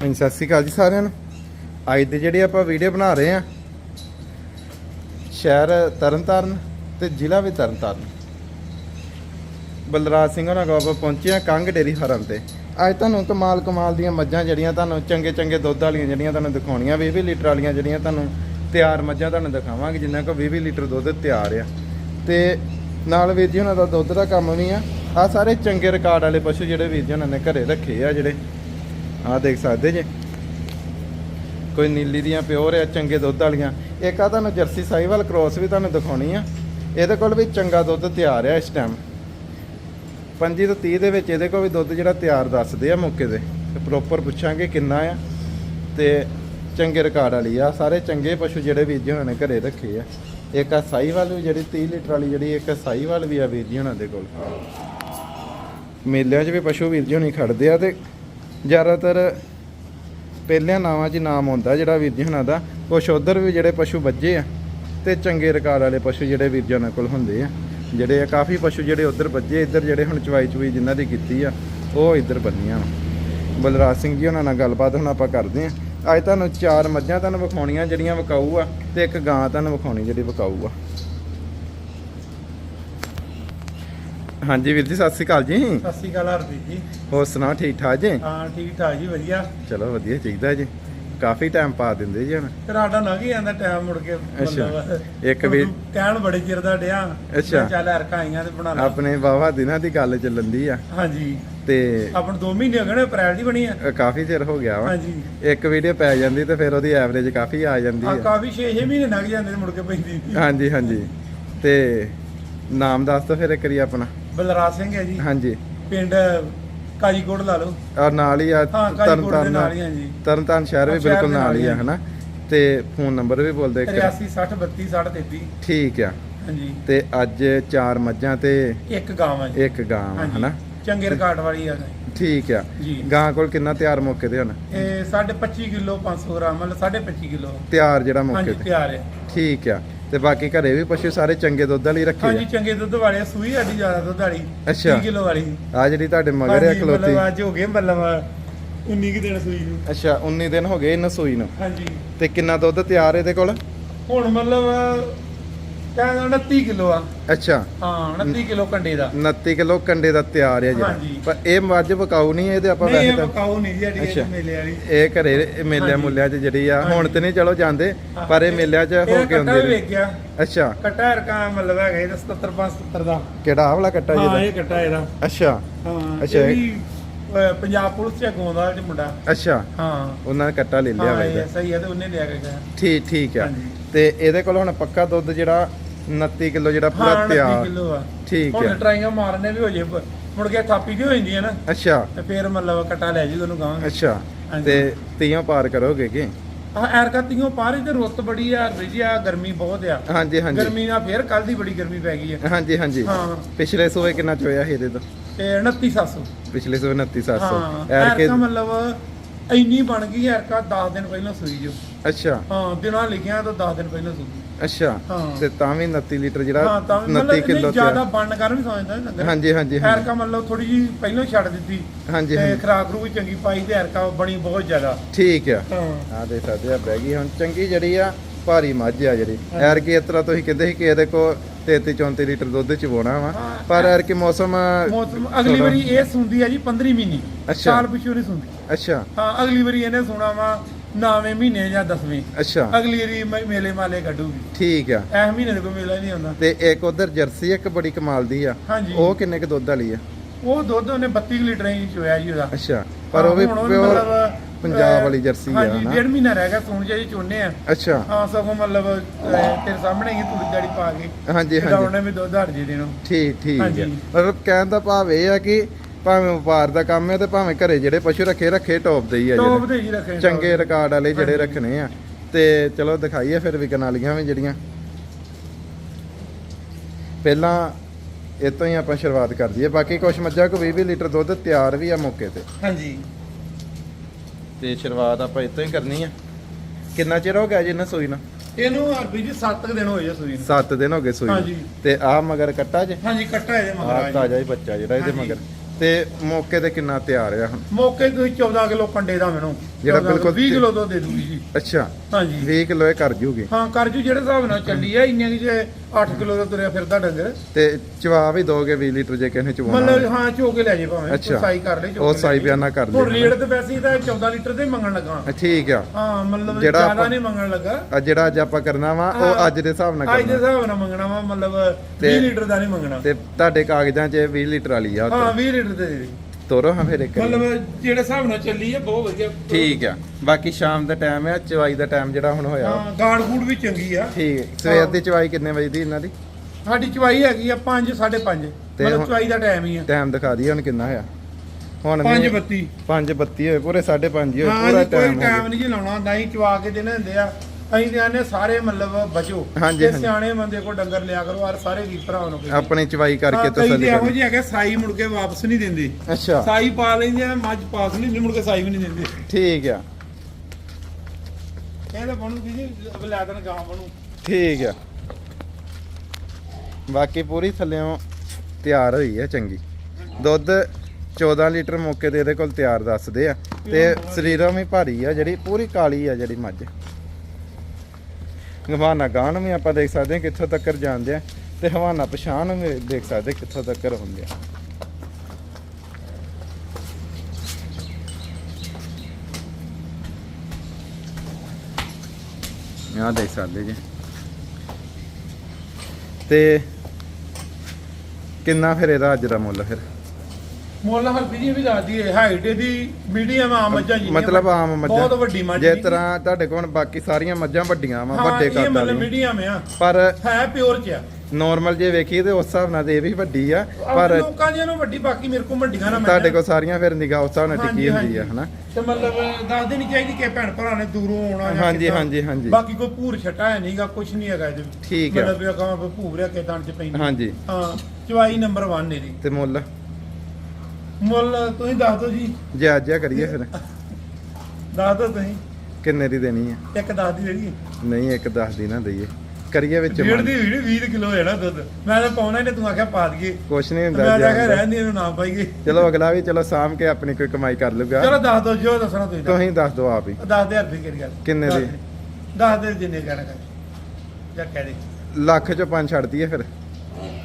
ਹਾਂਜੀ, ਸਤਿ ਸ਼੍ਰੀ ਅਕਾਲ ਜੀ ਸਾਰਿਆਂ ਨੂੰ। ਅੱਜ ਦੀ ਜਿਹੜੀ ਆਪਾਂ ਵੀਡੀਓ ਬਣਾ ਰਹੇ ਆ ਸ਼ਹਿਰ ਤਰਨਤਾਰਨ ਤੇ ਜ਼ਿਲ੍ਹਾ ਵੀ ਤਰਨਤਾਰਨ। ਬਲਰਾਜ ਸਿੰਘ ਹੋਣਾ ਕੋਲ ਆਪਾਂ ਪਹੁੰਚੇ ਆ ਕੰਗ ਡੇਰੀ ਫਾਰਮ ਤੇ। ਅੱਜ ਤੁਹਾਨੂੰ ਕਮਾਲ ਕਮਾਲ ਦੀਆਂ ਮੱਝਾਂ ਜਿਹੜੀਆਂ ਤੁਹਾਨੂੰ, ਚੰਗੇ ਚੰਗੇ ਦੁੱਧ ਵਾਲੀਆਂ ਜਿਹੜੀਆਂ ਤੁਹਾਨੂੰ ਦਿਖਾਉਣੀਆਂ 20 20 ਲੀਟਰ ਵਾਲੀਆਂ ਜਿਹੜੀਆਂ ਤੁਹਾਨੂੰ ਤਿਆਰ ਮੱਝਾਂ ਤੁਹਾਨੂੰ ਦਿਖਾਵਾਂਗੇ, ਜਿੰਨਾ ਕੋ 20 20 ਲੀਟਰ ਦੁੱਧ ਤਿਆਰ ਆ। ਤੇ ਨਾਲ ਵੀਰ ਜੀ ਉਹਨਾਂ ਦਾ ਦੁੱਧ ਦਾ ਕੰਮ ਵੀ ਆ। ਆ ਸਾਰੇ ਚੰਗੇ ਰਿਕਾਰਡ ਵਾਲੇ ਪਸ਼ੂ ਜਿਹੜੇ ਵੀਰ ਜੀ ਉਹਨਾਂ ਨੇ ਘਰੇ ਰੱਖੇ ਆ ਜਿਹੜੇ। ਆਹ ਦੇਖ ਸਕਦੇ ਜੇ? ਕੋਈ ਨੀਲੀ ਦੀਆਂ ਪਿਓਰ ਆ, ਚੰਗੇ ਦੁੱਧ ਵਾਲੀਆਂ। ਇੱਕ ਆ ਤੁਹਾਨੂੰ ਜਰਸੀ ਸਾਈਵਾਲ ਕ੍ਰੋਸ ਵੀ ਤੁਹਾਨੂੰ ਦਿਖਾਉਣੀ ਆ। ਇਹਦੇ ਕੋਲ ਵੀ ਚੰਗਾ ਦੁੱਧ ਤਿਆਰ ਆ ਇਸ ਟਾਈਮ 25 ਤੋਂ 30 ਦੇ ਵਿੱਚ ਇਹਦੇ ਕੋਲ ਵੀ ਦੁੱਧ ਜਿਹੜਾ ਤਿਆਰ ਦੱਸਦੇ ਆ ਮੌਕੇ ਤੇ। ਪ੍ਰੋਪਰ ਪੁੱਛਾਂਗੇ ਕਿੰਨਾ ਆ। ਤੇ ਚੰਗੇ ਰਿਕਾਰਡ ਵਾਲੀ ਆ। ਸਾਰੇ ਚੰਗੇ ਪਸ਼ੂ ਜਿਹੜੇ ਵੀਰ ਹੋਣੇ ਨੇ ਘਰੇ ਰੱਖੇ ਆ। ਇੱਕ ਆ ਸਾਈਵਾਲ ਵੀ ਜਿਹੜੀ 30 ਲੀਟਰ ਵਾਲੀ ਜਿਹੜੀ ਇੱਕ ਸਾਈਵਾਲ ਵੀ ਆ ਵੀਰ ਜੀ ਦੇ ਕੋਲ। ਮੇਲਿਆਂ 'ਚ ਵੀ ਪਸ਼ੂ ਵੀਰ ਹੋਣੀ ਹੁਣੀ ਖੜਦੇ ਆ ਤੇ ਜ਼ਿਆਦਾਤਰ ਪਹਿਲਿਆਂ ਨਾਵਾਂ 'ਚ ਨਾਮ ਹੁੰਦਾ ਜਿਹੜਾ ਵੀਰ ਜੀ ਹੁਣਾਂ ਦਾ। ਕੁਛ ਉਧਰ ਵੀ ਜਿਹੜੇ ਪਸ਼ੂ ਵੱਜੇ ਆ ਤੇ ਚੰਗੇ ਰਿਕਾਰਡ ਵਾਲੇ ਪਸ਼ੂ ਜਿਹੜੇ ਵੀਰ ਜੀ ਉਹਨਾਂ ਕੋਲ ਹੁੰਦੇ ਆ। ਜਿਹੜੇ ਆ ਕਾਫੀ ਪਸ਼ੂ ਜਿਹੜੇ ਉਧਰ ਵੱਜੇ ਇੱਧਰ ਜਿਹੜੇ ਹੁਣ ਚਵਾਈ ਚੁਈ ਜਿਨ੍ਹਾਂ ਦੀ ਕੀਤੀ ਆ, ਉਹ ਇੱਧਰ ਬੰਨੀਆਂ ਬਲਰਾਜ ਸਿੰਘ ਜੀ ਉਹਨਾਂ ਨਾਲ ਗੱਲਬਾਤ ਹੁਣ ਆਪਾਂ ਕਰਦੇ ਆ। ਅੱਜ ਤੁਹਾਨੂੰ ਚਾਰ ਮੱਝਾਂ ਤੁਹਾਨੂੰ ਵਿਖਾਉਣੀਆਂ ਜਿਹੜੀਆਂ ਵਿਕਾਊ ਆ ਤੇ ਇੱਕ ਗਾਂ ਤੁਹਾਨੂੰ ਵਿਖਾਉਣੀ ਜਿਹੜੀ ਵਿਕਾਊ ਆ। ਹਾਂਜੀ ਵੀਰ ਜੀ ਸਤਿ ਸ਼੍ਰੀ ਅਕਾਲ ਜੀ। ਸਤਿ ਸ਼੍ਰੀ ਅਕਾਲ ਹਰਦੀਪ ਜੀ। ਹੋਰ ਸੁਣਾਓ ਠੀਕ ਠਾਕ ਜੀ? ਹਾਂ ਠੀਕ ਠਾਕ ਜੀ ਵਧੀਆ। ਚਲੋ ਵਧੀਆ ਚਾਹੀਦਾ ਜੀ। ਕਾਫੀ ਟਾਈਮ ਪਾ ਦਿੰਦੇ ਜੀ ਹੁਣ। ਸਾਡਾ ਲੰਘ ਹੀ ਜਾਂਦਾ ਟਾਈਮ ਮੁੜ ਕੇ ਅੱਛਾ। ਇੱਕ ਵੀ- ਕਹਿਣ ਬੜੇ ਚਿਰ ਦਾ ਡਿਆ। ਅੱਛਾ। ਚੱਲ ਹਰਕਾ ਆਈਆਂ ਤੇ ਬਣਾ ਲਾ। ਆਪਣੇ ਵਾਵਾ ਦਿਨਾਂ ਦੀ ਗੱਲ ਚੱਲਦੀ ਆ। ਹਾਂਜੀ। ਤੇ ਆਪਣ 2 ਮਹੀਨੇ ਹੋ ਗਏ ਨੇ ਅਪ੍ਰੈਲ ਦੀ ਬਣੀ ਆ। ਕਾਫੀ ਚਿਰ ਹੋ ਗਿਆ ਵਾ। ਹਾਂਜੀ। ਇੱਕ ਵੀਡੀਓ ਪੈ ਜਾਂਦੀ ਤੇ ਫਿਰ ਉਹਦੀ ਐਵਰੇਜ ਕਾਫੀ ਆ ਜਾਂਦੀ ਆ। ਕਾਫੀ 6-6 ਮਹੀਨੇ ਲੰਘ ਜਾਂਦੇ ਨੇ ਮੁੜ ਕੇ ਪੈਂਦੀ ਹਾਂਜੀ ਹਾਂਜੀ। ਤੇ ਨਾਮ ਦੱਸ ਦੋ ਫਿਰ ਇੱਕ ਵਾਰੀ ਆਪਣਾ। ਬਲਰਾਜ ਸਿੰਘ ਹੈ ਜੀ। ਹਾਂਜੀ। ਪਿੰਡ ਕਾਜੀਕੋਟ ਲਾ ਲਓ। ਔਰ ਨਾਲ ਹੀ ਆ ਹਾਂ ਕਾਜੀਕੋਟ ਦੇ ਨਾਲ ਹੀ ਹਾਂ ਜੀ। ਤਰਨਤਾਰਨ ਸ਼ਹਿਰ ਵੀ ਬਿਲਕੁਲ ਨਾਲ ਹੀ ਆ ਹਨਾ? ਤੇ ਫੋਨ ਨੰਬਰ ਵੀ ਬੋਲ ਦੇ ਇੱਕ। 83 60 32 60 33 ਠੀਕ ਆ। ਹਾਂਜੀ। ਤੇ ਅੱਜ ਚਾਰ ਮੱਝਾਂ ਤੇ ਇੱਕ ਗਾਂ ਆ ਜੀ। ਇੱਕ ਗਾਂ ਹਾਂਜੀ। ਹਨਾ? ਚੰਗੇ ਰਿਕਾਰਡ ਵਾਲੀ ਆ ਠੀਕ ਆ। ਗਾਂ ਕੋਲ ਕਿੰਨਾ ਤਿਆਰ ਮੌਕੇ ਤੇ ਹੁਣ ਇਹ ਸਾਢੇ 25 ਕਿਲੋ 500 ਗ੍ਰਾਮ ਮਤਲਬ ਸਾਢੇ 25 ਕਿਲੋ। ਤਿਆਰ ਜਿਹੜਾ ਮੌਕੇ ਹਾਂਜੀ ਤੇ। ਤਿਆਰ ਹੈ। ਠੀਕ ਆ। ਤੇ ਬਾਕੀ ਘਰੇ ਵੀ ਪਸ਼ੂ ਸਾਰੇ ਚੰਗੇ ਦੁੱਧ ਵਾਲੀ ਰੱਖੇ ਹਾਂਜੀ ਆ। ਚੰਗੇ ਦੁੱਧ ਵਾਲੇ ਆ, ਸੂਈ ਸਾਡੀ ਜ਼ਿਆਦਾ ਦੁੱਧ ਵਾਲੀ ਅੱਛਾ। 30 ਕਿਲੋ ਵਾਲੀ। ਆ ਜਿਹੜੀ ਤੁਹਾਡੇ ਮਗਰ ਆ ਹਾਂਜੀ, ਖਲੋਤੀ। ਮਤਲਬ ਅੱਜ ਹੋ ਗਏ ਮਤਲਬ 19 ਕਿ ਦਿਨ ਸੂਈ ਨੂੰ। ਅੱਛਾ 19 ਦਿਨ ਹੋ ਗਏ ਇਹਨਾਂ ਸੂਈ ਨੂੰ। ਹਾਂਜੀ। ਤੇ ਕਿੰਨਾ ਦੁੱਧ ਤਿਆਰ ਇਹਦੇ ਕੋਲ? ਹੁਣ ਮਤਲਬ ਕਹਿੰਦਾ 29 ਕਿਲੋ ਆ। ਅੱਛਾ। ਹਾਂ 29 ਕਿਲੋ ਕੰਡੇ ਦਾ। 29 ਕਿਲੋ ਕੰਡੇ ਦਾ ਤਿਆਰ ਹੈ ਜਿਹੜਾ ਹਾਂਜੀ। ਪਰ ਇਹ ਮੱਝ ਵਿਕਾਊ ਨਹੀਂ ਇਹਦੇ ਆਪਾਂ ਨਹੀਂ ਵੈਸੇ ਇਹ ਤਾਂ ਪਕਾਉ ਨਹੀਂ ਜਿਹੜੀ ਅੱਛਾ। ਇਹ ਮੇਲੇ ਵਾਲੀ। ਇਹ ਘਰੇ ਮੇਲਿਆਂ ਹਾਂਜੀ। ਮੁੱਲਿਆਂ 'ਚ ਜਿਹੜੀ ਆ ਹੁਣ ਹਾਂਜੀ। ਤੇ ਨਹੀਂ ਚਲੋ ਜਾਂਦੇ ਪਰ ਇਹ ਮੇਲਿਆਂ 'ਚ ਹੋ ਕੇ ਹੁੰਦੇ ਨੇ ਨੇ। ਵੇਖ ਗਿਆ ਅੱਛਾ। ਕਟਾ ਰਕਾ ਮਤਲਬ ਹੈਗਾ ਇਹਦਾ 77 570 ਦਾ। ਕਿਹੜਾ ਆਹ ਵਾਲਾ ਕੱਟਾ ਹਾਂ ਜਿਹਦਾ ਇਹ ਕਟਾ ਇਹਦਾ। ਅੱਛਾ। ਹਾਂ ਅੱਛਾ, ਇਹ ਵੀ ਅਹ, ਪੰਜਾਬ ਪੁਲਿਸ ਚ ਗਾਉਂਦਾ ਇਹ ਮੁੰਡਾ। ਅੱਛਾ। ਹਾਂ। ਉਹਨਾਂ ਨੇ ਕੱਟਾ ਲੈ ਲਿਆ ਹਾਂ ਵਾ ਇਹ ਇਹਦਾ। ਸਹੀ ਹੈ ਤੇ ਉਹਨੇ ਲਿਆ ਕੇ ਗਿਆ ਠੀਕ ਠੀਕ ਆ। ਹਾਂਜੀ। ਤੇ ਇਹਦੇ ਕੋਲ ਹੁਣ ਪੱਕਾ ਦੁੱਧ ਜਿਹੜਾ 29 ਕਿਲੋ ਜਿਹੜਾ ਪੂਰਾ ਹਾਂ 29 ਤਿਆਰ। ਕਿਲੋ ਆ। ਠੀਕ ਹੁਣ ਹੈ। ਟਰਾਈਆਂ ਮਾਰਨੇ ਵੀ ਹੋ ਜੇ ਮੁੜ ਕੇ ਥਾਪੀ ਦੀ ਹੋ ਜਾਂਦੀ ਹੈ ਨਾ। ਅੱਛਾ। ਤੇ ਫੇਰ ਮਤਲਬ ਕਟਾ ਲੈ ਜੀ ਉਹਨੂੰ ਗਾਵਾਂਗੇ ਅੱਛਾ। ਤੇ ਤੀਆਂ ਪਾਰ ਕਰੋਗੇ ਕਿ? ਆ ਐਰਕਾ ਤੀਓ ਪਾਰੀ ਤੇ ਰੁੱਤ ਬੜੀ ਆ ਰਿਜਿਆ ਗਰਮੀ ਬਹੁਤ ਆ। ਹਾਂਜੀ ਹਾਂਜੀ। ਗਰਮੀ ਨਾਲ ਫੇਰ ਕੱਲ ਦੀ ਬੜੀ ਗਰਮੀ ਪੈ ਗਈ ਆ। ਹਾਂਜੀ ਹਾਂਜੀ। ਹਾਂ। ਪਿਛਲੇ ਸੂਏ ਕਿੰਨਾ ਚੋਇਆ ਸੀ ਇਹਦੇ ਤੋਂ? ਤੇ 29700 ਪਿਛਲੇ ਸੂਏ 29 ਹਾਂ 700 ਐਰ ਕੇ ਐਰਕਾ ਮਤਲਬ ਇੰਨੀ ਬਣ ਗਈ ਐਰਕਾ 10 ਦਿਨ ਪਹਿਲਾਂ ਸੂਈ ਜੋ। ਅੱਛਾ। ਹਾਂ ਦਿਨਾਂ ਲਿਖਿਆ ਤਾਂ 10 ਦਿਨ ਪਹਿਲਾਂ ਸੂਈ। ਅੱਛਾ ਹਾਂ। ਤੇ ਤਾਂ ਵੀ 29 ਲੀਟਰ ਜਿਹੜਾ ਹਾਂ ਤਾਂ ਵੀ 29 ਮਤਲਬ ਕਿਲੋ ਜ਼ਿਆਦਾ ਬਣਨ ਕਾਰਨ ਵੀ ਸਮਝਦਾ ਲੰਗਰ ਹਾਂਜੀ ਹਾਂਜੀ ਹਾਂਜੀ। ਐਰਕਾ ਮਤਲਬ ਥੋੜੀ ਜੀ ਪਹਿਲਾਂ ਹੀ ਛੱਡ ਦਿੱਤੀ। ਹਾਂਜੀ ਤੇ ਹਾਂਜੀ। ਖਰਾਕ ਰੂ ਵੀ ਚੰਗੀ ਪਾਈ ਤੇ ਐਰਕਾ ਬਣੀ ਬਹੁਤ ਜ਼ਿਆਦਾ। ਠੀਕ ਆ। ਹਾਂ। ਆ ਦੇਖ ਸਕਦੇ ਆ ਬਹਿ ਗਈ ਹੁਣ। ਚੰਗੀ ਜਿਹੜੀ ਆ ਭਾਰੀ ਮੱਝ ਆ ਜਿਹੜੀ। ਹਾਂਜੀ। ਐਰ ਕੀ ਇਸ ਤਰ੍ਹਾਂ ਤੁਸੀਂ ਕਹਿੰਦੇ ਸੀ ਕਿ ਇਹਦੇ ਕੋ 33 34 ਲੀਟਰ ਦੁੱਧ ਚਵਾਉਣਾ ਵਾ। ਹਾਂ। ਪਰ ਐਰ ਕੀ ਮੌਸਮ ਮੌਸਮ ਅਗਲੀ ਥੋੜ੍ਹਾ- ਵਾਰੀ ਇਹ ਸੁੰਦੀ ਆ ਜੀ 15 ਮਹੀਨੇ। ਅੱਛਾ। ਸਾਲ ਪਿਛੋਂ ਨਹੀਂ ਸੁੰਦੀ। ਅੱਛਾ। ਹਾਂ ਅਗਲੀ ਵਾਰੀ ਇਹਨੇ ਸੁਣਾ ਵਾ 9ਵੇਂ ਮਹੀਨੇ ਜਾਂ 10ਵੇਂ ਅੱਛਾ। ਅਗਲੀ ਮ- ਮੇਲੇ ਮਾਲੇ ਕੱਢੂਗੀ। ਠੀਕ ਆ। ਐਸ ਮਹੀਨੇ ਦੇ ਕੋਈ ਮੇਲਾ ਹੀ ਨਹੀਂ ਆਉਂਦਾ। ਤੇ ਇੱਕ ਉਧਰ ਜਰਸੀ ਇੱਕ ਬੜੀ ਕਮਾਲ ਦੀ ਆ। ਹਾਂਜੀ। ਉਹ ਕਿੰਨੇ ਕ ਦੁੱਧ ਵਾਲੀ ਆ? ਉਹ ਦੁੱਧ ਉਹਨੇ 32 ਲੀਟਰ ਹੀ ਚੋਇਆ ਜੀ ਉਹਦਾ। ਅੱਛਾ। ਪਰ ਉਹ ਵੀ ਪਿਓਰ ਮਤਲਬ, ਪੰਜਾਬ ਵਾਲੀ ਜਰਸੀ ਆ ਹਾਂਜੀ ਡੇਢ ਮਹੀਨਾ ਰਹਿ ਗਿਆ ਸੂਣ ਜੀ ਚੋਨੇ ਆ। ਅੱਛਾ। ਹਾਂ ਸਗੋਂ ਮਤਲਬ ਅਹ, ਤੇਰੇ ਸਾਹਮਣੇ ਹੀ ਤੂੜੀ ਦਾੜੀ ਪਾ ਕੇ ਹਾਂਜੀ ਹਾਂਜੀ। ਡਾਉਣੇ ਵੀ ਦੁੱਧ ਹਟ ਜੇ ਦੇਣੋਂ। ਠੀਕ ਠੀਕ ਹੈ ਹਾਂਜੀ। ਮਤਲਬ ਕਹਿਣ ਦਾ ਭਾਵ ਇਹ ਆ ਕਿ ਭਾਵੇਂ ਵਪਾਰ ਦਾ ਕੰਮ ਹੈ ਤੇ ਭਾਵੇਂ ਘਰੇ ਜਿਹੜੇ ਪਸ਼ੂ ਰੱਖੇ ਰੱਖੇ ਟੌਪ ਦੇ ਹੀ ਆ ਟੋਪ ਦੇ ਜੀ ਰੱਖੇ ਚੰਗੇ ਰਿਕਾਰਡ ਵਾਲੇ ਜਿਹੜੇ। ਰੱਖਣੇ ਆ। ਤੇ ਚਲੋ ਦਿਖਾਈਏ ਫਿਰ ਵਿਕਣ ਵਾਲੀਆਂ ਵੀ ਜਿਹੜੀਆਂ। ਪਹਿਲਾਂ ਇਹ ਤੋਂ ਹੀ ਆਪਾਂ ਸ਼ੁਰੂਆਤ ਕਰ ਦਈਏ। ਬਾਕੀ ਕੁਛ ਮੱਝਾਂ ਕੋ 20 ਲੀਟਰ ਦੁੱਧ ਤਿਆਰ ਵੀ ਆ ਮੌਕੇ ਤੇ। ਹਾਂਜੀ। ਤੇ ਸ਼ੁਰੂਆਤ ਆਪਾਂ ਇਹ ਤੋਂ ਹੀ ਕਰਨੀ ਆ। ਕਿੰਨਾ ਚਿਰ ਹੋ ਗਿਆ ਜੀ ਇਹਨਾਂ ਸੂਈ ਨੂੰ? ਇਹਨੂੰ ਅਰਬੀ ਜੀ 7 ਦਿਨ ਹੋਏ ਆ ਸੂਈ ਨੂੰ। 7 ਦਿਨ ਹੋ ਗਏ ਸੂਈ ਹਾਂਜੀ। ਤੇ ਆ ਮਗਰ ਕੱਟਾ ਜੇ? ਹਾਂਜੀ ਕੱਟਾ ਇਹਦੇ ਆ ਮਗਰ ਤਾਜ਼ਾ ਹੀ ਬੱਚਾ ਜਿਹੜਾ ਇਹਦੇ। ਮਗਰ। ਤੇ ਮੌਕੇ ਤੇ ਕਿੰਨਾ ਤਿਆਰ ਆ ਹੁਣ? ਮੌਕੇ ਤੁਸੀਂ 14 ਕਿਲੋ ਕੰਡੇ ਦਾ ਮੈਨੂੰ। ਜਿਹੜਾ ਬਿਲਕੁਲ 20 ਕਿਲੋ ਦੁੱਧ ਦੇ ਦੂਗੀ ਜੀ ਅੱਛਾ ਹਾਂਜੀ 20 ਕਿਲੋ ਇਹ ਕਰ ਜੂਗੀ ਹਾਂ ਕਰ ਜੂ ਜਿਹੜੇ ਹਿਸਾਬ ਨਾਲ ਚੱਲੀ ਆ ਇੰਨੇ ਕਿ ਜੇ 8 ਕਿਲੋ ਦਾ ਤੁਰਿਆ ਫਿਰਦਾ ਡੰਗਰ ਤੇ ਚਵਾ ਵੀ ਦੋਗੇ 20 ਲੀਟਰ ਜੇ ਕਿਸੇ ਨੇ ਚਵਾਉਣਾ ਮਤਲਬ। ਹਾਂ ਚੋ ਕੇ ਲੈ ਜੇ ਭਾਵੇਂ ਅੱਛਾ। ਸਾਈ ਕਰ ਲੈ ਚੋ ਉਹ ਸਾਈ। ਬਿਆਨਾ ਕਰ ਹੁਣ ਲਈ ਰੇਟ ਤੇ ਵੈਸੇ ਹੀ ਤਾਂ 14 ਲੀਟਰ ਦੇ ਮੰਗਣ ਲੱਗਾ ਠੀਕ ਆ ਹਾਂ ਮਤਲਬ ਜਿਹੜਾ ਜ਼ਿਆਦਾ ਨਹੀਂ ਮੰਗਣ ਲੱਗਾ ਆ ਜਿਹੜਾ ਅੱਜ ਆਪਾਂ ਕਰਨਾ ਵਾ ਉਹ। ਅੱਜ ਦੇ ਹਿਸਾਬ ਨਾਲ ਅੱਜ ਦੇ ਕਰਨਾ ਹਿਸਾਬ ਨਾਲ ਮੰਗਣਾ ਵਾ ਮਤਲਬ 20 ਤੇ- ਲੀਟਰ ਦਾ ਨਹੀਂ ਮੰਗਣਾ ਤੇ ਤੁਹਾਡੇ ਕਾਗਜ਼ਾਂ 'ਚ 20 ਲੀਟਰ ਵਾਲੀ ਆ ਹਾਂ ਉੱਤੇ 20 ਲੀਟਰ ਦੇ ਦੇ ਦੇ। ਤੋਰੋ ਹਾਂ ਫਿਰ ਇੱਕ ਵਾਰੀ। ਮਤਲਬ ਜਿਹੜੇ ਹਿਸਾਬ ਨਾਲ ਚੱਲੀ ਆ ਬਹੁਤ ਵਧੀਆ। ਠੀਕ ਆ। ਬਾਕੀ ਸ਼ਾਮ ਦਾ ਟਾਈਮ ਆ ਚਵਾਈ ਦਾ ਟਾਈਮ ਜਿਹੜਾ ਹੁਣ ਹੋਇਆ। ਹਾਂ ਗਾੜ ਫੂਡ ਵੀ ਚੰਗੀ ਆ। ਠੀਕ ਹੈ। ਸਵੇਰ ਦੀ ਚਵਾਈ ਕਿੰਨੇ ਵਜੇ ਦੀ ਇਹਨਾਂ ਦੀ? ਸਾਡੀ ਚਵਾਈ ਹੈਗੀ ਆ 5 5:30 ਤੇ ਮਤਲਬ ਹੁਣ- ਚਵਾਈ ਦਾ ਟਾਈਮ ਹੀ ਆ। ਟਾਈਮ ਦਿਖਾ ਦਈਏ ਹੁਣ ਕਿੰਨਾ ਹੋਇਆ। ਹੁਣ 5:32 5:32 ਹੋਏ ਪੂਰੇ 5:30 ਹੋਏ ਹਾਂ ਪੂਰਾ ਜੀ, ਕੋਈ ਟਾਈਮ ਟਾਈਮ ਨਹੀਂ ਜੀ ਲਾਉਣਾ ਨਾ ਹੀ ਚਵਾ ਕੇ ਦੇਣੇ ਹੁੰਦੇ ਆ। ਅਸੀਂ ਤੇ ਆਨੇ ਸਾਰੇ ਮਤਲਬ ਬਚੋ। ਹਾਂਜੀ, ਤੇ ਹਾਂਜੀ। ਸਿਆਣੇ ਬੰਦੇ ਕੋ ਡੰਗਰ ਲਿਆ ਕਰੋ ਔਰ ਸਾਰੇ ਵੀਰ ਭਰਾਵਾਂ ਨੂੰ ਆਪਣੀ ਚਵਾਈ ਕਰਕੇ ਹਾਂ, ਕਈ ਤਸੱਲੀ ਤੇ ਇਹੋ ਕਰਨੀ। ਜਿਹੇ ਹੈਗੇ ਸਾਈ ਮੁੜ ਕੇ ਵਾਪਸ ਨਹੀਂ ਦਿੰਦੇ। ਅੱਛਾ। ਸਾਈ ਪਾ ਲੈਂਦੇ ਆ ਮੱਝ ਪਾਸ ਨਹੀਂ ਮੁੜ ਕੇ ਸਾਈ ਵੀ ਨਹੀਂ ਦਿੰਦੇ। ਠੀਕ ਆ। ਤਾਂ ਬਣੂ ਕੀ ਜੀ ਬਲਾ ਦੇਣ ਗਾਂ ਬਣੂ। ਠੀਕ ਆ। ਬਾਕੀ ਪੂਰੀ ਥੱਲਿਓਂ ਤਿਆਰ ਹੋਈ ਹੈ ਚੰਗੀ। ਦੁੱਧ 14 ਲੀਟਰ ਮੌਕੇ ਤੇ ਇਹਦੇ ਕੋਲ ਤਿਆਰ ਦੱਸਦੇ ਆ। ਤੇ ਸਰੀਰੋਂ ਵੀ ਭਾਰੀ ਆ ਜਿਹੜੀ ਪੂਰੀ ਕਾਲੀ ਆ ਜਿਹੜੀ ਮੱਝ। ਹਵਾਨਾ ਗਾਣ ਵੀ ਆਪਾਂ ਦੇਖ ਸਕਦੇ ਹਾਂ ਕਿੱਥੋਂ ਤੱਕ ਜਾਂਦੇ ਆ ਤੇ ਹਵਾਨਾ ਪਛਾਣ ਵੀ ਦੇਖ ਸਕਦੇ ਕਿੱਥੋਂ ਤੱਕ ਹੁੰਦੇ ਆ। ਆਹ ਦੇਖ ਸਕਦੇ ਜੀ। ਤੇ ਕਿੰਨਾ ਫਿਰ ਇਹਦਾ ਅੱਜ ਦਾ ਮੁੱਲ ਫਿਰ? ਮੁੱਲ ਜੀ ਵੀ ਦੱਸਦੀ ਹੈ ਹਾਈਟ ਦੀ ਮੀਡੀਅਮ ਆ ਮੱਝਾਂ ਜੀ ਮਤਲਬ ਆਮ ਮੱਝਾਂ। ਬਹੁਤ ਵੱਡੀ ਮੱਝ ਜੇ। ਤਰ੍ਹਾਂ ਤੁਹਾਡੇ ਕੋਲ ਬਾਕੀ ਸਾਰੀਆਂ ਮੱਝਾਂ ਵੱਡੀਆਂ ਵਾ ਹਾਂ, ਵੱਡੇ ਕੱਦ ਵਾਲੀਆਂ। ਮੀਡੀਅਮ ਆ। ਪਰ ਹੈ ਪਿਓਰ ਚ ਆ। ਨਾਰਮਲ ਜੇ ਵੇਖੀਏ ਤੇ ਉਸ ਹਿਸਾਬ ਨਾਲ ਤੇ ਇਹ ਵੀ ਵੱਡੀ ਆ ਪਰ ਲੋਕਾਂ ਦੀਆਂ ਨੂੰ ਵੱਡੀ ਬਾਕੀ ਮੇਰੇ ਕੋਲ ਵੱਡੀਆਂ ਨਾ ਤੁਹਾਡੇ ਕੋਲ ਸਾਰੀਆਂ ਫਿਰ ਨਿਗਾਹ ਉਸ ਹਿਸਾਬ ਨਾਲ ਟਿੱਕੀ ਹੁੰਦੀ ਆ। ਹਨਾ? ਤੇ ਮਤਲਬ ਦੱਸ ਦੇਣੀ ਚਾਹੀਦੀ ਕਿ ਭੈਣ ਭਰਾ ਨੇ ਦੂਰੋਂ ਆਉਣਾ ਹਾਂਜੀ, ਕਿੱਦਾਂ। ਹਾਂਜੀ, ਹਾਂਜੀ। ਬਾਕੀ ਕੋਈ ਭੂਰ ਛਟਾ ਹੈ ਨਹੀਂਗਾ ਕੁਝ ਨਹੀਂ ਹੈਗਾ ਇਹਦੇ ਵਿੱਚ। ਠੀਕ ਹੈ। ਮਤਲਬ ਇਹ ਕਹਾਂ ਭੂਰ ਕੇ ਦੰਦ ਚ ਪੈਂਦੀ। ਹਾਂਜੀ। ਹਾਂ ਚਵਾਈ ਨੰਬਰ 1 ਇਹਦੀ। ਤੇ ਮੁੱਲ? ਮੁੱਲ ਤੁਸੀਂ ਦੱਸ ਦਿਓ ਜੀ। ਜੇ ਅੱਜ ਆ ਕਰੀਏ ਫਿਰ। ਦੱਸ ਦਿਓ ਤੁਸੀਂ। ਕਿੰਨੇ ਦੀ ਦੇਣੀ ਆ? ਇੱਕ ਦੱਸ ਦੀ ਜਿਹੜੀ ਨਹੀਂ ਇੱਕ 10 ਦੀ ਨਾ ਦਈਏ। ਕਰੀਏ ਵਿੱਚ ਡੇਢ ਦੀ ਵੀਡੀਓ 20 ਕਿਲੋ ਹੈ ਨਾ ਦੁੱਧ। ਮੈਂ ਤਾਂ ਪਾਉਣਾ ਇਹਨੇ ਤੂੰ ਆਖਿਆ ਪਾ ਦਈਏ। ਕੁਛ ਨਹੀਂ ਹੁੰਦਾ ਮੈਂ ਜੇ ਆਉਂਦਾ। ਰਹਿਣ ਦੀ ਇਹਨੂੰ ਨਾ ਪਾਈਏ। ਚਲੋ ਅਗਲਾ ਵੀ ਚਲੋ ਸਾਂਭ ਕੇ ਆਪਣੀ ਕੋਈ ਕਮਾਈ ਕਰ ਲੂਗਾ ਚਲੋ ਦੱਸ ਦਿਓ ਜੋ ਦੱਸਣਾ ਤੁਸੀਂ ਦੱਸ ਤੁਸੀਂ ਦੱਸ ਦਿਓ ਆਪ ਹੀ। 10000 ਰੁਪਏ ਕਰੀ ਗੱਲ। ਕਿੰਨੇ ਦੀ? ਦੱਸ ਦੇ ਜਿੰਨੇ ਕਹਿਣਾ ਕਰ। ਜਾਂ ਕਹਿ ਦੇ। ਲੱਖ ਚੋਂ ਪੰਜ ਛੱਡ ਦਈਏ ਫਿਰ।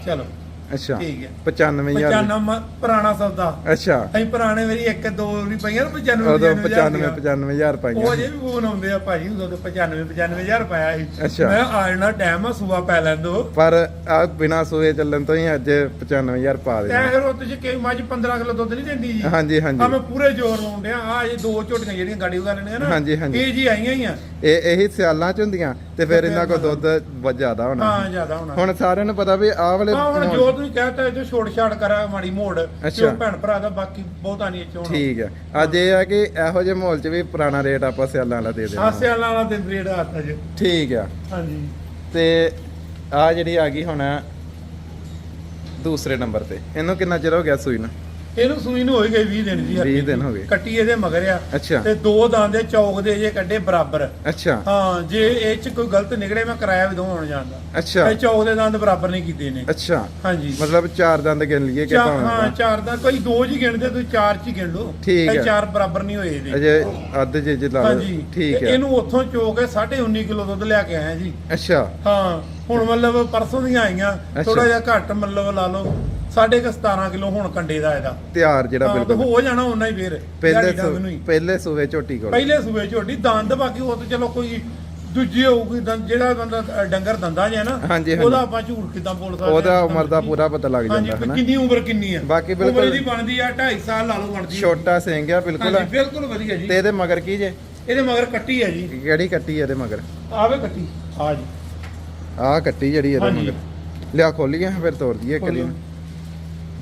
ਚਲੋ। ਅੱਛਾ। ਠੀਕ ਹੈ। 95000 95 ਪੁਰਾਣਾ ਸੌਦਾ। ਅੱਛਾ। ਅਸੀਂ ਪੁਰਾਣੇ ਵਾਰੀ ਇੱਕ ਦੋ ਵੀ ਪਈਆਂ 95 ਉਦੋਂ 95 95 95000 ਉਹ ਪਾਈਆਂ। ਜੇ ਵੀ ਫੋਨ ਆਉਂਦੇ ਆ ਭਾਜੀ ਉਦੋਂ ਤੇ 95 95000 ਪਾਇਆ ਸੀ। ਅੱਛਾ। ਮੈਂ ਆ ਜਾਣਾ ਟਾਈਮ ਆ ਸੂਆ ਪੈ ਲੈਂਦੋ ਪਰ ਆ ਬਿਨਾ ਸੂਏ ਚੱਲਣ ਤੋਂ ਹੀ ਅੱਜ 95000 ਪਾ ਤੇ ਦੇਣਾ। ਫਿਰ ਉੱਤੇ ਚ ਕਈ ਮੱਝ 15 ਕਿਲੋ ਦੁੱਧ ਨਹੀਂ ਦਿੰਦੀ ਜੀ? ਹਾਂਜੀ ਆ ਹਾਂਜੀ ਮੈਂ ਪੂਰੇ ਜ਼ੋਰ ਲਾਉਂਦੇ ਆ ਆ ਇਹ ਦੋ ਝੋਟੀਆਂ ਜਿਹੜੀਆਂ ਗਾੜੀ ਉਗਾ ਲੈਣੀਆਂ ਨਾ ਹਾਂਜੀ, ਹਾਂਜੀ। ਇਹ ਜੀ ਆਈਆਂ ਹੀ ਆ। ਇਹ ਇਹੀ ਸਿਆਲਾਂ ਚ ਹੁੰਦੀਆਂ। ਤੇ ਫਿਰ ਇਹਨਾਂ ਕੋਲ ਦੁੱਧ ਜ਼ਿਆਦਾ ਹੋਣਾ। ਹਾਂ ਜ਼ਿਆਦਾ ਹੋਣਾ। ਹੁਣ ਸਾਰਿਆਂ ਨੂੰ ਪਤਾ ਵੀ ਆਹ ਵਾਲੇ ਹੁਣ ਜੋ ਤੁਸੀਂ ਕਹਤਾ ਜੋ ਛੋੜ ਛਾੜ ਕਰਾ ਮਾੜੀ ਮੋੜ ਅੱਛਾ। ਜੋ ਭੈਣ ਭਰਾ ਦਾ ਬਾਕੀ ਬਹੁਤਾ ਨਹੀਂ ਹੋਣਾ ਠੀਕ ਹੈ ਅੱਜ ਇਹ ਆ ਕਿ ਇਹੋ ਜਿਹੇ ਮਾਹੌਲ 'ਚ ਵੀ ਪੁਰਾਣਾ ਰੇਟ ਆਪਾਂ ਸਿਆਲਾਂ ਵਾਲਾ ਦੇ ਦੇਣਾ। ਹਾਸੇ ਵਾਲਾ ਤੇ ਬ੍ਰੇਡ ਹੱਥ ਚ ਠੀਕ ਆ। ਹਾਂਜੀ। ਤੇ ਆ ਜਿਹੜੀ ਆ ਗਈ ਹੁਣ ਦੂਸਰੇ ਨੰਬਰ ਤੇ। ਇਹਨੂੰ ਕਿੰਨਾ ਚਿਰ ਹੋ ਗਿਆ ਸੂਈ ਨੂੰ? ਇਹਨੂੰ ਸੂਈ ਨੂੰ ਹੋਈ ਗਈ 20 ਦਿਨ ਜੀ 20 ਦਿਨ ਹੋ ਗਏ। ਕੱਟੀ ਇਹਦੇ ਮਗਰ ਆ। ਅੱਛਾ। ਤੇ ਦੋ ਦਾੰਦੇ ਚੌਕ ਦੇ ਜੇ ਕੱਢੇ ਬਰਾਬਰ। ਅੱਛਾ। ਹਾਂ ਜੇ ਇਹ ਚ ਕੋਈ ਗਲਤ ਨਿਕਲੇ ਮੈਂ ਕਿਰਾਇਆ ਵੀ ਦਵਾਉਣ ਜਾਂਦਾ ਅੱਛਾ। ਇਹ ਚੌਕ ਦੇ ਦੰਦ ਬਰਾਬਰ ਨਹੀਂ ਕੀਤੇ ਨੇ। ਅੱਛਾ। ਹਾਂਜੀ। ਮਤਲਬ ਚਾਰ ਦੰਦ ਗਿਣ ਲਈਏ ਕਿ ਭਾਵੇਂ ਹਾਂ। ਚਾਰ ਦਾ ਕੋਈ ਦੋ ਜੀ ਗਿਣਦੇ ਤੁਸੀਂ ਚਾਰ ਚ ਹੀ ਗਿਣ ਲਓ। ਠੀਕ ਹੈ। ਚਾਰ ਬਰਾਬਰ ਨਹੀਂ ਹੋਏ ਇਹਦੇ। ਅਜੇ ਅੱਧ ਜੇ ਜੇ ਲਾ ਹਾਂਜੀ। ਠੀਕ ਤੇ ਹੈ। ਇਹਨੂੰ ਉੱਥੋਂ ਚੋਕ ਕੇ 19.5 ਕਿਲੋ ਦੁੱਧ ਲਿਆ ਕੇ ਆਇਆ ਜੀ। ਅੱਛਾ। ਹਾਂ। ਹੁਣ ਮਤਲਬ ਪਰਸੋਂ ਦੀਆਂ ਆਈਆਂ। ਥੋੜਾ ਜਿਹਾ ਘੱਟ ਮਤਲਬ ਲਾ ਲਓ। ਸਾਢੇ ਕੁ 17 ਕਿਲੋ ਹੁਣ ਕੰਡੇ ਦਾ ਇਹਦਾ। ਤਿਆਰ ਜਿਹੜਾ ਹਾਂ ਤੇ ਬਿਲਕੁਲ ਹੋ ਜਾਣਾ ਉਹਨਾਂ ਹੀ ਫੇਰ ਪਹਿਲੇ ਦਿਹਾੜੀ ਹੀ। ਪਹਿਲੇ ਸੂਵੇ ਝੋਟੀ ਕੋਲ। ਪਹਿਲੇ ਸੂਏ ਝੋਟੀ ਦੰਦ ਬਾਕੀ ਉਹ ਤਾਂ ਚਲੋ ਕੋਈ ਦੂਜੀ ਹੋਊਗੀ ਦੰਦ ਜਿਹੜਾ ਬੰਦਾ ਅ, ਡੰਗਰ ਦੰਦਾ ਜੇ ਨਾ ਹਾਂਜੀ, ਹਾਂਜੀ। ਉਹਦਾ ਆਪਾਂ ਝੂਠ ਕਿਦਾਂ ਬੋਲ ਸਕਦੇ ਉਹਦਾ ਹਾਂ? ਉਮਰ ਦਾ ਪੂਰਾ ਪਤਾ ਲੱਗ ਹਾਂਜੀ, ਜਾਂਦਾ ਹੈ ਨਾ ਕਿੰਨੀ ਉਮਰ ਕਿੰਨੀ ਆ। ਬਾਕੀ ਉਮਰ ਬਿਲਕੁਲ- ਇਹਦੀ ਬਣਦੀ ਆ 2.5 ਸਾਲ ਲਾ ਲਓ ਬਣਦੀ ਆ। ਛੋਟਾ ਸਿੰਘ ਆ ਬਿਲਕੁਲ ਹਾਂਜੀ, ਬਿਲਕੁਲ ਵਧੀਆ ਜੀ। ਤੇ ਇਹਦੇ ਮਗਰ ਕੀ ਜੇ? ਇਹਦੇ ਮਗਰ ਕੱਟੀ ਆ ਜੀ। ਕਿਹੜੀ ਕੱਟੀ ਇਹਦੇ ਮਗਰ? ਆਵੇ ਕੱਟੀ ਆ ਜੀ। ਆਹ ਕੱਟੀ ਜਿਹੜੀ ਇਹਦੇ ਹਾਂਜੀ। ਮਗਰ। ਲਿਆ ਖੋਲੀਏ ਫਿਰ ਤੋੜ ਦਈਏ ਕਰੀ ਖੋਲੋ।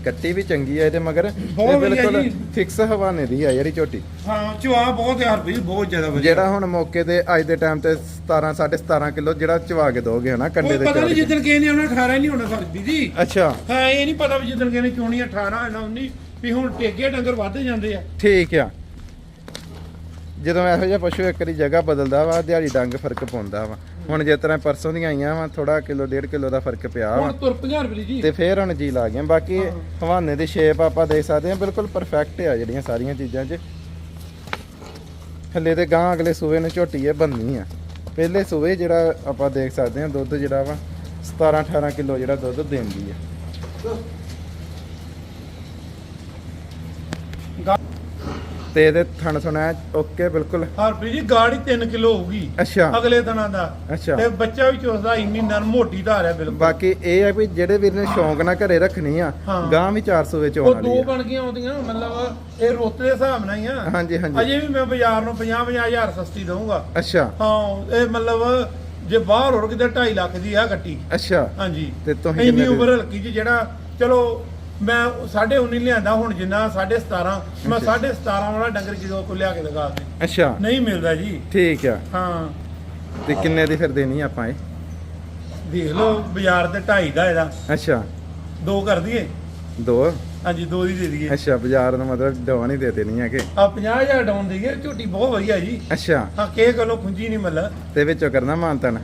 ਕੱਟੀ ਵੀ ਚੰਗੀ ਆ ਇਹਦੇ ਮਗਰ। ਬਹੁਤ ਵਧੀਆ ਬਿਲਕੁਲ ਜੀ। ਫਿਕਸ ਹਵਾਨੇ ਦੀ ਆ ਜਿਹੜੀ ਝੋਟੀ। ਹਾਂ ਚਵਾ ਬਹੁਤ ਯਾਰ ਵੀ ਬਹੁਤ ਜ਼ਿਆਦਾ ਵਧੀਆ। ਜਿਹੜਾ ਹੁਣ ਮੌਕੇ ਤੇ ਅੱਜ ਦੇ ਟਾਈਮ ਤੇ 17 17.5 ਕਿਲੋ ਜਿਹੜਾ ਚਵਾ ਕੇ ਦੋਗੇ ਹਨਾ ਕੰਡੇ ਕੋਈ ਦੇ ਪਤਾ ਨਹੀਂ। ਜਿੱਦਣ ਕਿਸੇ ਨੇ ਉਹਨਾਂ 18 ਨਹੀਂ ਹੋਣਾ ਸਰਦੀ ਜੀ ਅੱਛਾ। ਹਾਂ ਇਹ ਨਹੀਂ ਪਤਾ ਵੀ ਜਿੱਦਣ ਕਿਸੇ ਨੇ ਚੋਣੀ 18 ਨਾ 19 ਵੀ ਹੁਣ ਟੇਕੇ ਡੰਗਰ ਵੱਧ ਜਾਂਦੇ ਆ। ਠੀਕ ਆ। ਜਦੋਂ ਇਹੋ ਜਿਹਾ ਪਸ਼ੂ ਇੱਕ ਵਾਰੀ ਜਗ੍ਹਾ ਬਦਲਦਾ ਵਾ ਦਿਹਾੜੀ ਡੰਗ ਫ਼ਰਕ ਪਾਉਂਦਾ ਵਾ। ਹੁਣ ਜਿਸ ਤਰ੍ਹਾਂ ਪਰਸੋਂ ਦੀਆਂ ਆਈਆਂ ਵਾ ਥੋੜਾ ਕਿਲੋ ਡੇਢ ਕਿਲੋ ਦਾ ਫ਼ਰਕ ਪਿਆ ਵਾ। ਹੁਣ ਤੁਰ 50 ਰੁਪਏ ਜੀ। ਤੇ ਫੇਰ ਹੁਣ ਜੀ ਲਾ ਗਿਆ ਬਾਕੀ ਹਾਂ। ਹਵਾਨੇ ਦੀ ਸ਼ੇਪ ਆਪਾਂ ਦੇਖ ਸਕਦੇ ਹਾਂ ਬਿਲਕੁਲ ਪਰਫੈਕਟ ਆ ਜਿਹੜੀਆਂ ਸਾਰੀਆਂ ਚੀਜ਼ਾਂ 'ਚ। ਹੱਲੇ ਤੇ ਗਾਂ ਅਗਲੇ ਸੂਏ ਨੂੰ ਝੋਟੀ ਇਹ ਬੰਨੀ ਆ। ਪਹਿਲੇ ਸੂਏ ਜਿਹੜਾ ਆਪਾਂ ਦੇਖ ਸਕਦੇ ਹਾਂ ਦੁੱਧ ਜਿਹੜਾ ਵਾ 17 18 ਕਿਲੋ ਜਿਹੜਾ ਦੁੱਧ ਦਿੰਦੀ ਆ ਗਾ- ਤੇ ਇਹਦੇ ਥਣ ਸੁਣਾ ਓਕੇ ਬਿਲਕੁਲ। ਹਰਪ੍ਰੀਤ ਜੀ ਗਾੜੀ 3 ਕਿਲੋ ਹੋਊਗੀ। ਅੱਛਾ। ਅਗਲੇ ਦਿਨਾਂ ਦਾ। ਅੱਛਾ। ਤੇ ਬੱਚਾ ਵੀ ਚੁਸਦਾ ਇੰਨੀ ਨਰਮ ਮੋਟੀ ਧਾਰ ਹੈ ਬਿਲਕੁਲ। ਬਾਕੀ ਇਹ ਆ ਵੀ ਜਿਹੜੇ ਵੀਰ ਨੇ ਸ਼ੌਂਕ ਨਾਲ ਘਰੇ ਰੱਖਣੀ ਆ ਹਾਂ। ਗਾਂ ਵੀ 400 ਵਿੱਚ ਉਹ ਆਉਣ ਵਾਲੀ ਦੋ ਆ। ਬਣ ਗਈਆਂ ਆਉਂਦੀਆਂ ਮਤਲਬ ਇਹ ਰੋਤੇ ਦੇ ਹਿਸਾਬ ਨਾਲ ਹੀ ਆ। ਹਾਂਜੀ ਹਾਂਜੀ। ਅਜੇ ਵੀ ਮੈਂ ਬਾਜ਼ਾਰ ਨੂੰ 50 ਹਜ਼ਾਰ ਸਸਤੀ ਦਊਂਗਾ। ਅੱਛਾ। ਹਾਂ ਇਹ ਮਤਲਬ ਜੇ ਬਾਹਰ ਹੋਰ ਕਿਤੇ 2.5 ਲੱਖ ਦੀ ਆ ਗੱਟੀ। ਅੱਛਾ। ਹਾਂਜੀ। ਤੇ ਤੁਸੀਂ ਇੰਨੀ ਦੀ- ਉਮਰ ਹਲਕੀ ਚ ਜਿਹੜਾ ਚਲੋ ਮੈਂ 19.5 ਲਿਆਂਦਾ ਹੁਣ ਜਿੰਨਾ 17.5 ਮੈਂ 17.5 ਵਾਲਾ ਡੰਗਰ ਕਿਦੋਂ ਕੋ ਲਿਆ ਕੇ ਲਗਾ ਦੇ ਅੱਛਾ। ਨਹੀਂ ਮਿਲਦਾ ਜੀ। ਠੀਕ ਆ। ਹਾਂ। ਤੇ ਕਿੰਨੇ ਦੀ ਫਿਰ ਦੇਣੀ ਆਪਾਂ ਇਹ? ਦੇਖ ਲਓ ਬਾਜ਼ਾਰ ਤੇ 2.5 ਦਾ ਇਹਦਾ। ਅੱਛਾ। ਦੋ ਕਰ ਦਈਏ? ਦੋ? ਹਾਂਜੀ ਦੋ ਦੀ ਦੇ ਦਈਏ। ਅੱਛਾ ਬਾਜ਼ਾਰ ਦਾ ਮਤਲਬ ਦਵਾ ਨਹੀਂ ਦੇ ਦੇਣੀ ਹੈਗੇ ਆ 50000 ਡਾਊਨ ਦੇਈਏ ਝੋਟੀ ਬਹੁਤ ਵਧੀਆ ਜੀ। ਅੱਛਾ। ਹਾਂ ਕੇ ਕੋਲੋਂ ਖੁੰਜੀ ਨਹੀਂ ਮੱਲ। ਤੇ ਵਿੱਚੋਂ ਕਰਨਾ ਮਾਨਤਨ?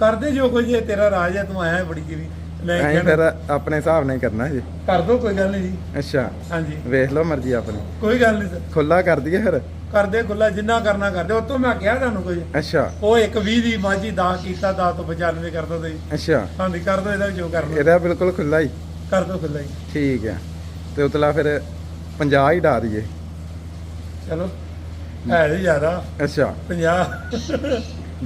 ਕਰਦੇ ਜੋ ਕੁਝ ਇਹ ਤੇਰਾ ਰਾਜ ਹੈ ਤੂੰ ਆਇਆ ਹੈ ਬੜੀ ਚਿਰੀ। ਮੈਂ ਐਂ ਫਿਰ ਆਪਣੇ ਹਿਸਾਬ ਨਾਲ ਹੀ ਕਰਨਾ ਜੀ। ਕਰ ਦੋ ਕੋਈ ਗੱਲ ਨਹੀਂ ਜੀ। ਅੱਛਾ ਹਾਂਜੀ। ਵੇਖ ਲਓ ਮਰਜ਼ੀ ਆਪਣੀ। ਕੋਈ ਗੱਲ ਨਹੀਂ ਸਰ। ਖੁੱਲਾ ਕਰ ਦਈਏ ਫਿਰ? ਕਰਦੇ ਖੁੱਲਾ ਜਿੰਨਾ ਕਰਨਾ ਕਰਦੇ ਉਹ ਤੋਂ ਮੈਂ ਕਿਹਾ ਤੁਹਾਨੂੰ ਕੁਝ ਅੱਛਾ। ਉਹ ਇੱਕ 20 ਦੀ ਮਾਜੀ ਦਾ ਕੀਤਾ ਦਾ ਤੋਂ 95 ਕਰ ਦੋ ਤੁਸੀਂ। ਅੱਛਾ। ਹਾਂਜੀ ਕਰ ਦੋ ਇਹਦਾ ਵੀ ਜੋ ਕਰਨਾ। ਇਹਦਾ ਬਿਲਕੁਲ ਖੁੱਲਾ ਹੀ। ਕਰ ਦੋ ਖੁੱਲਾ ਹੀ। ਠੀਕ ਹੈ। ਤੇ ਉਤਲਾ ਫਿਰ 50 ਹੀ ਡਾ ਦਈਏ। ਚਲੋ ਹੈ ਜ਼ਿਆਦਾ। ਅੱਛਾ। 50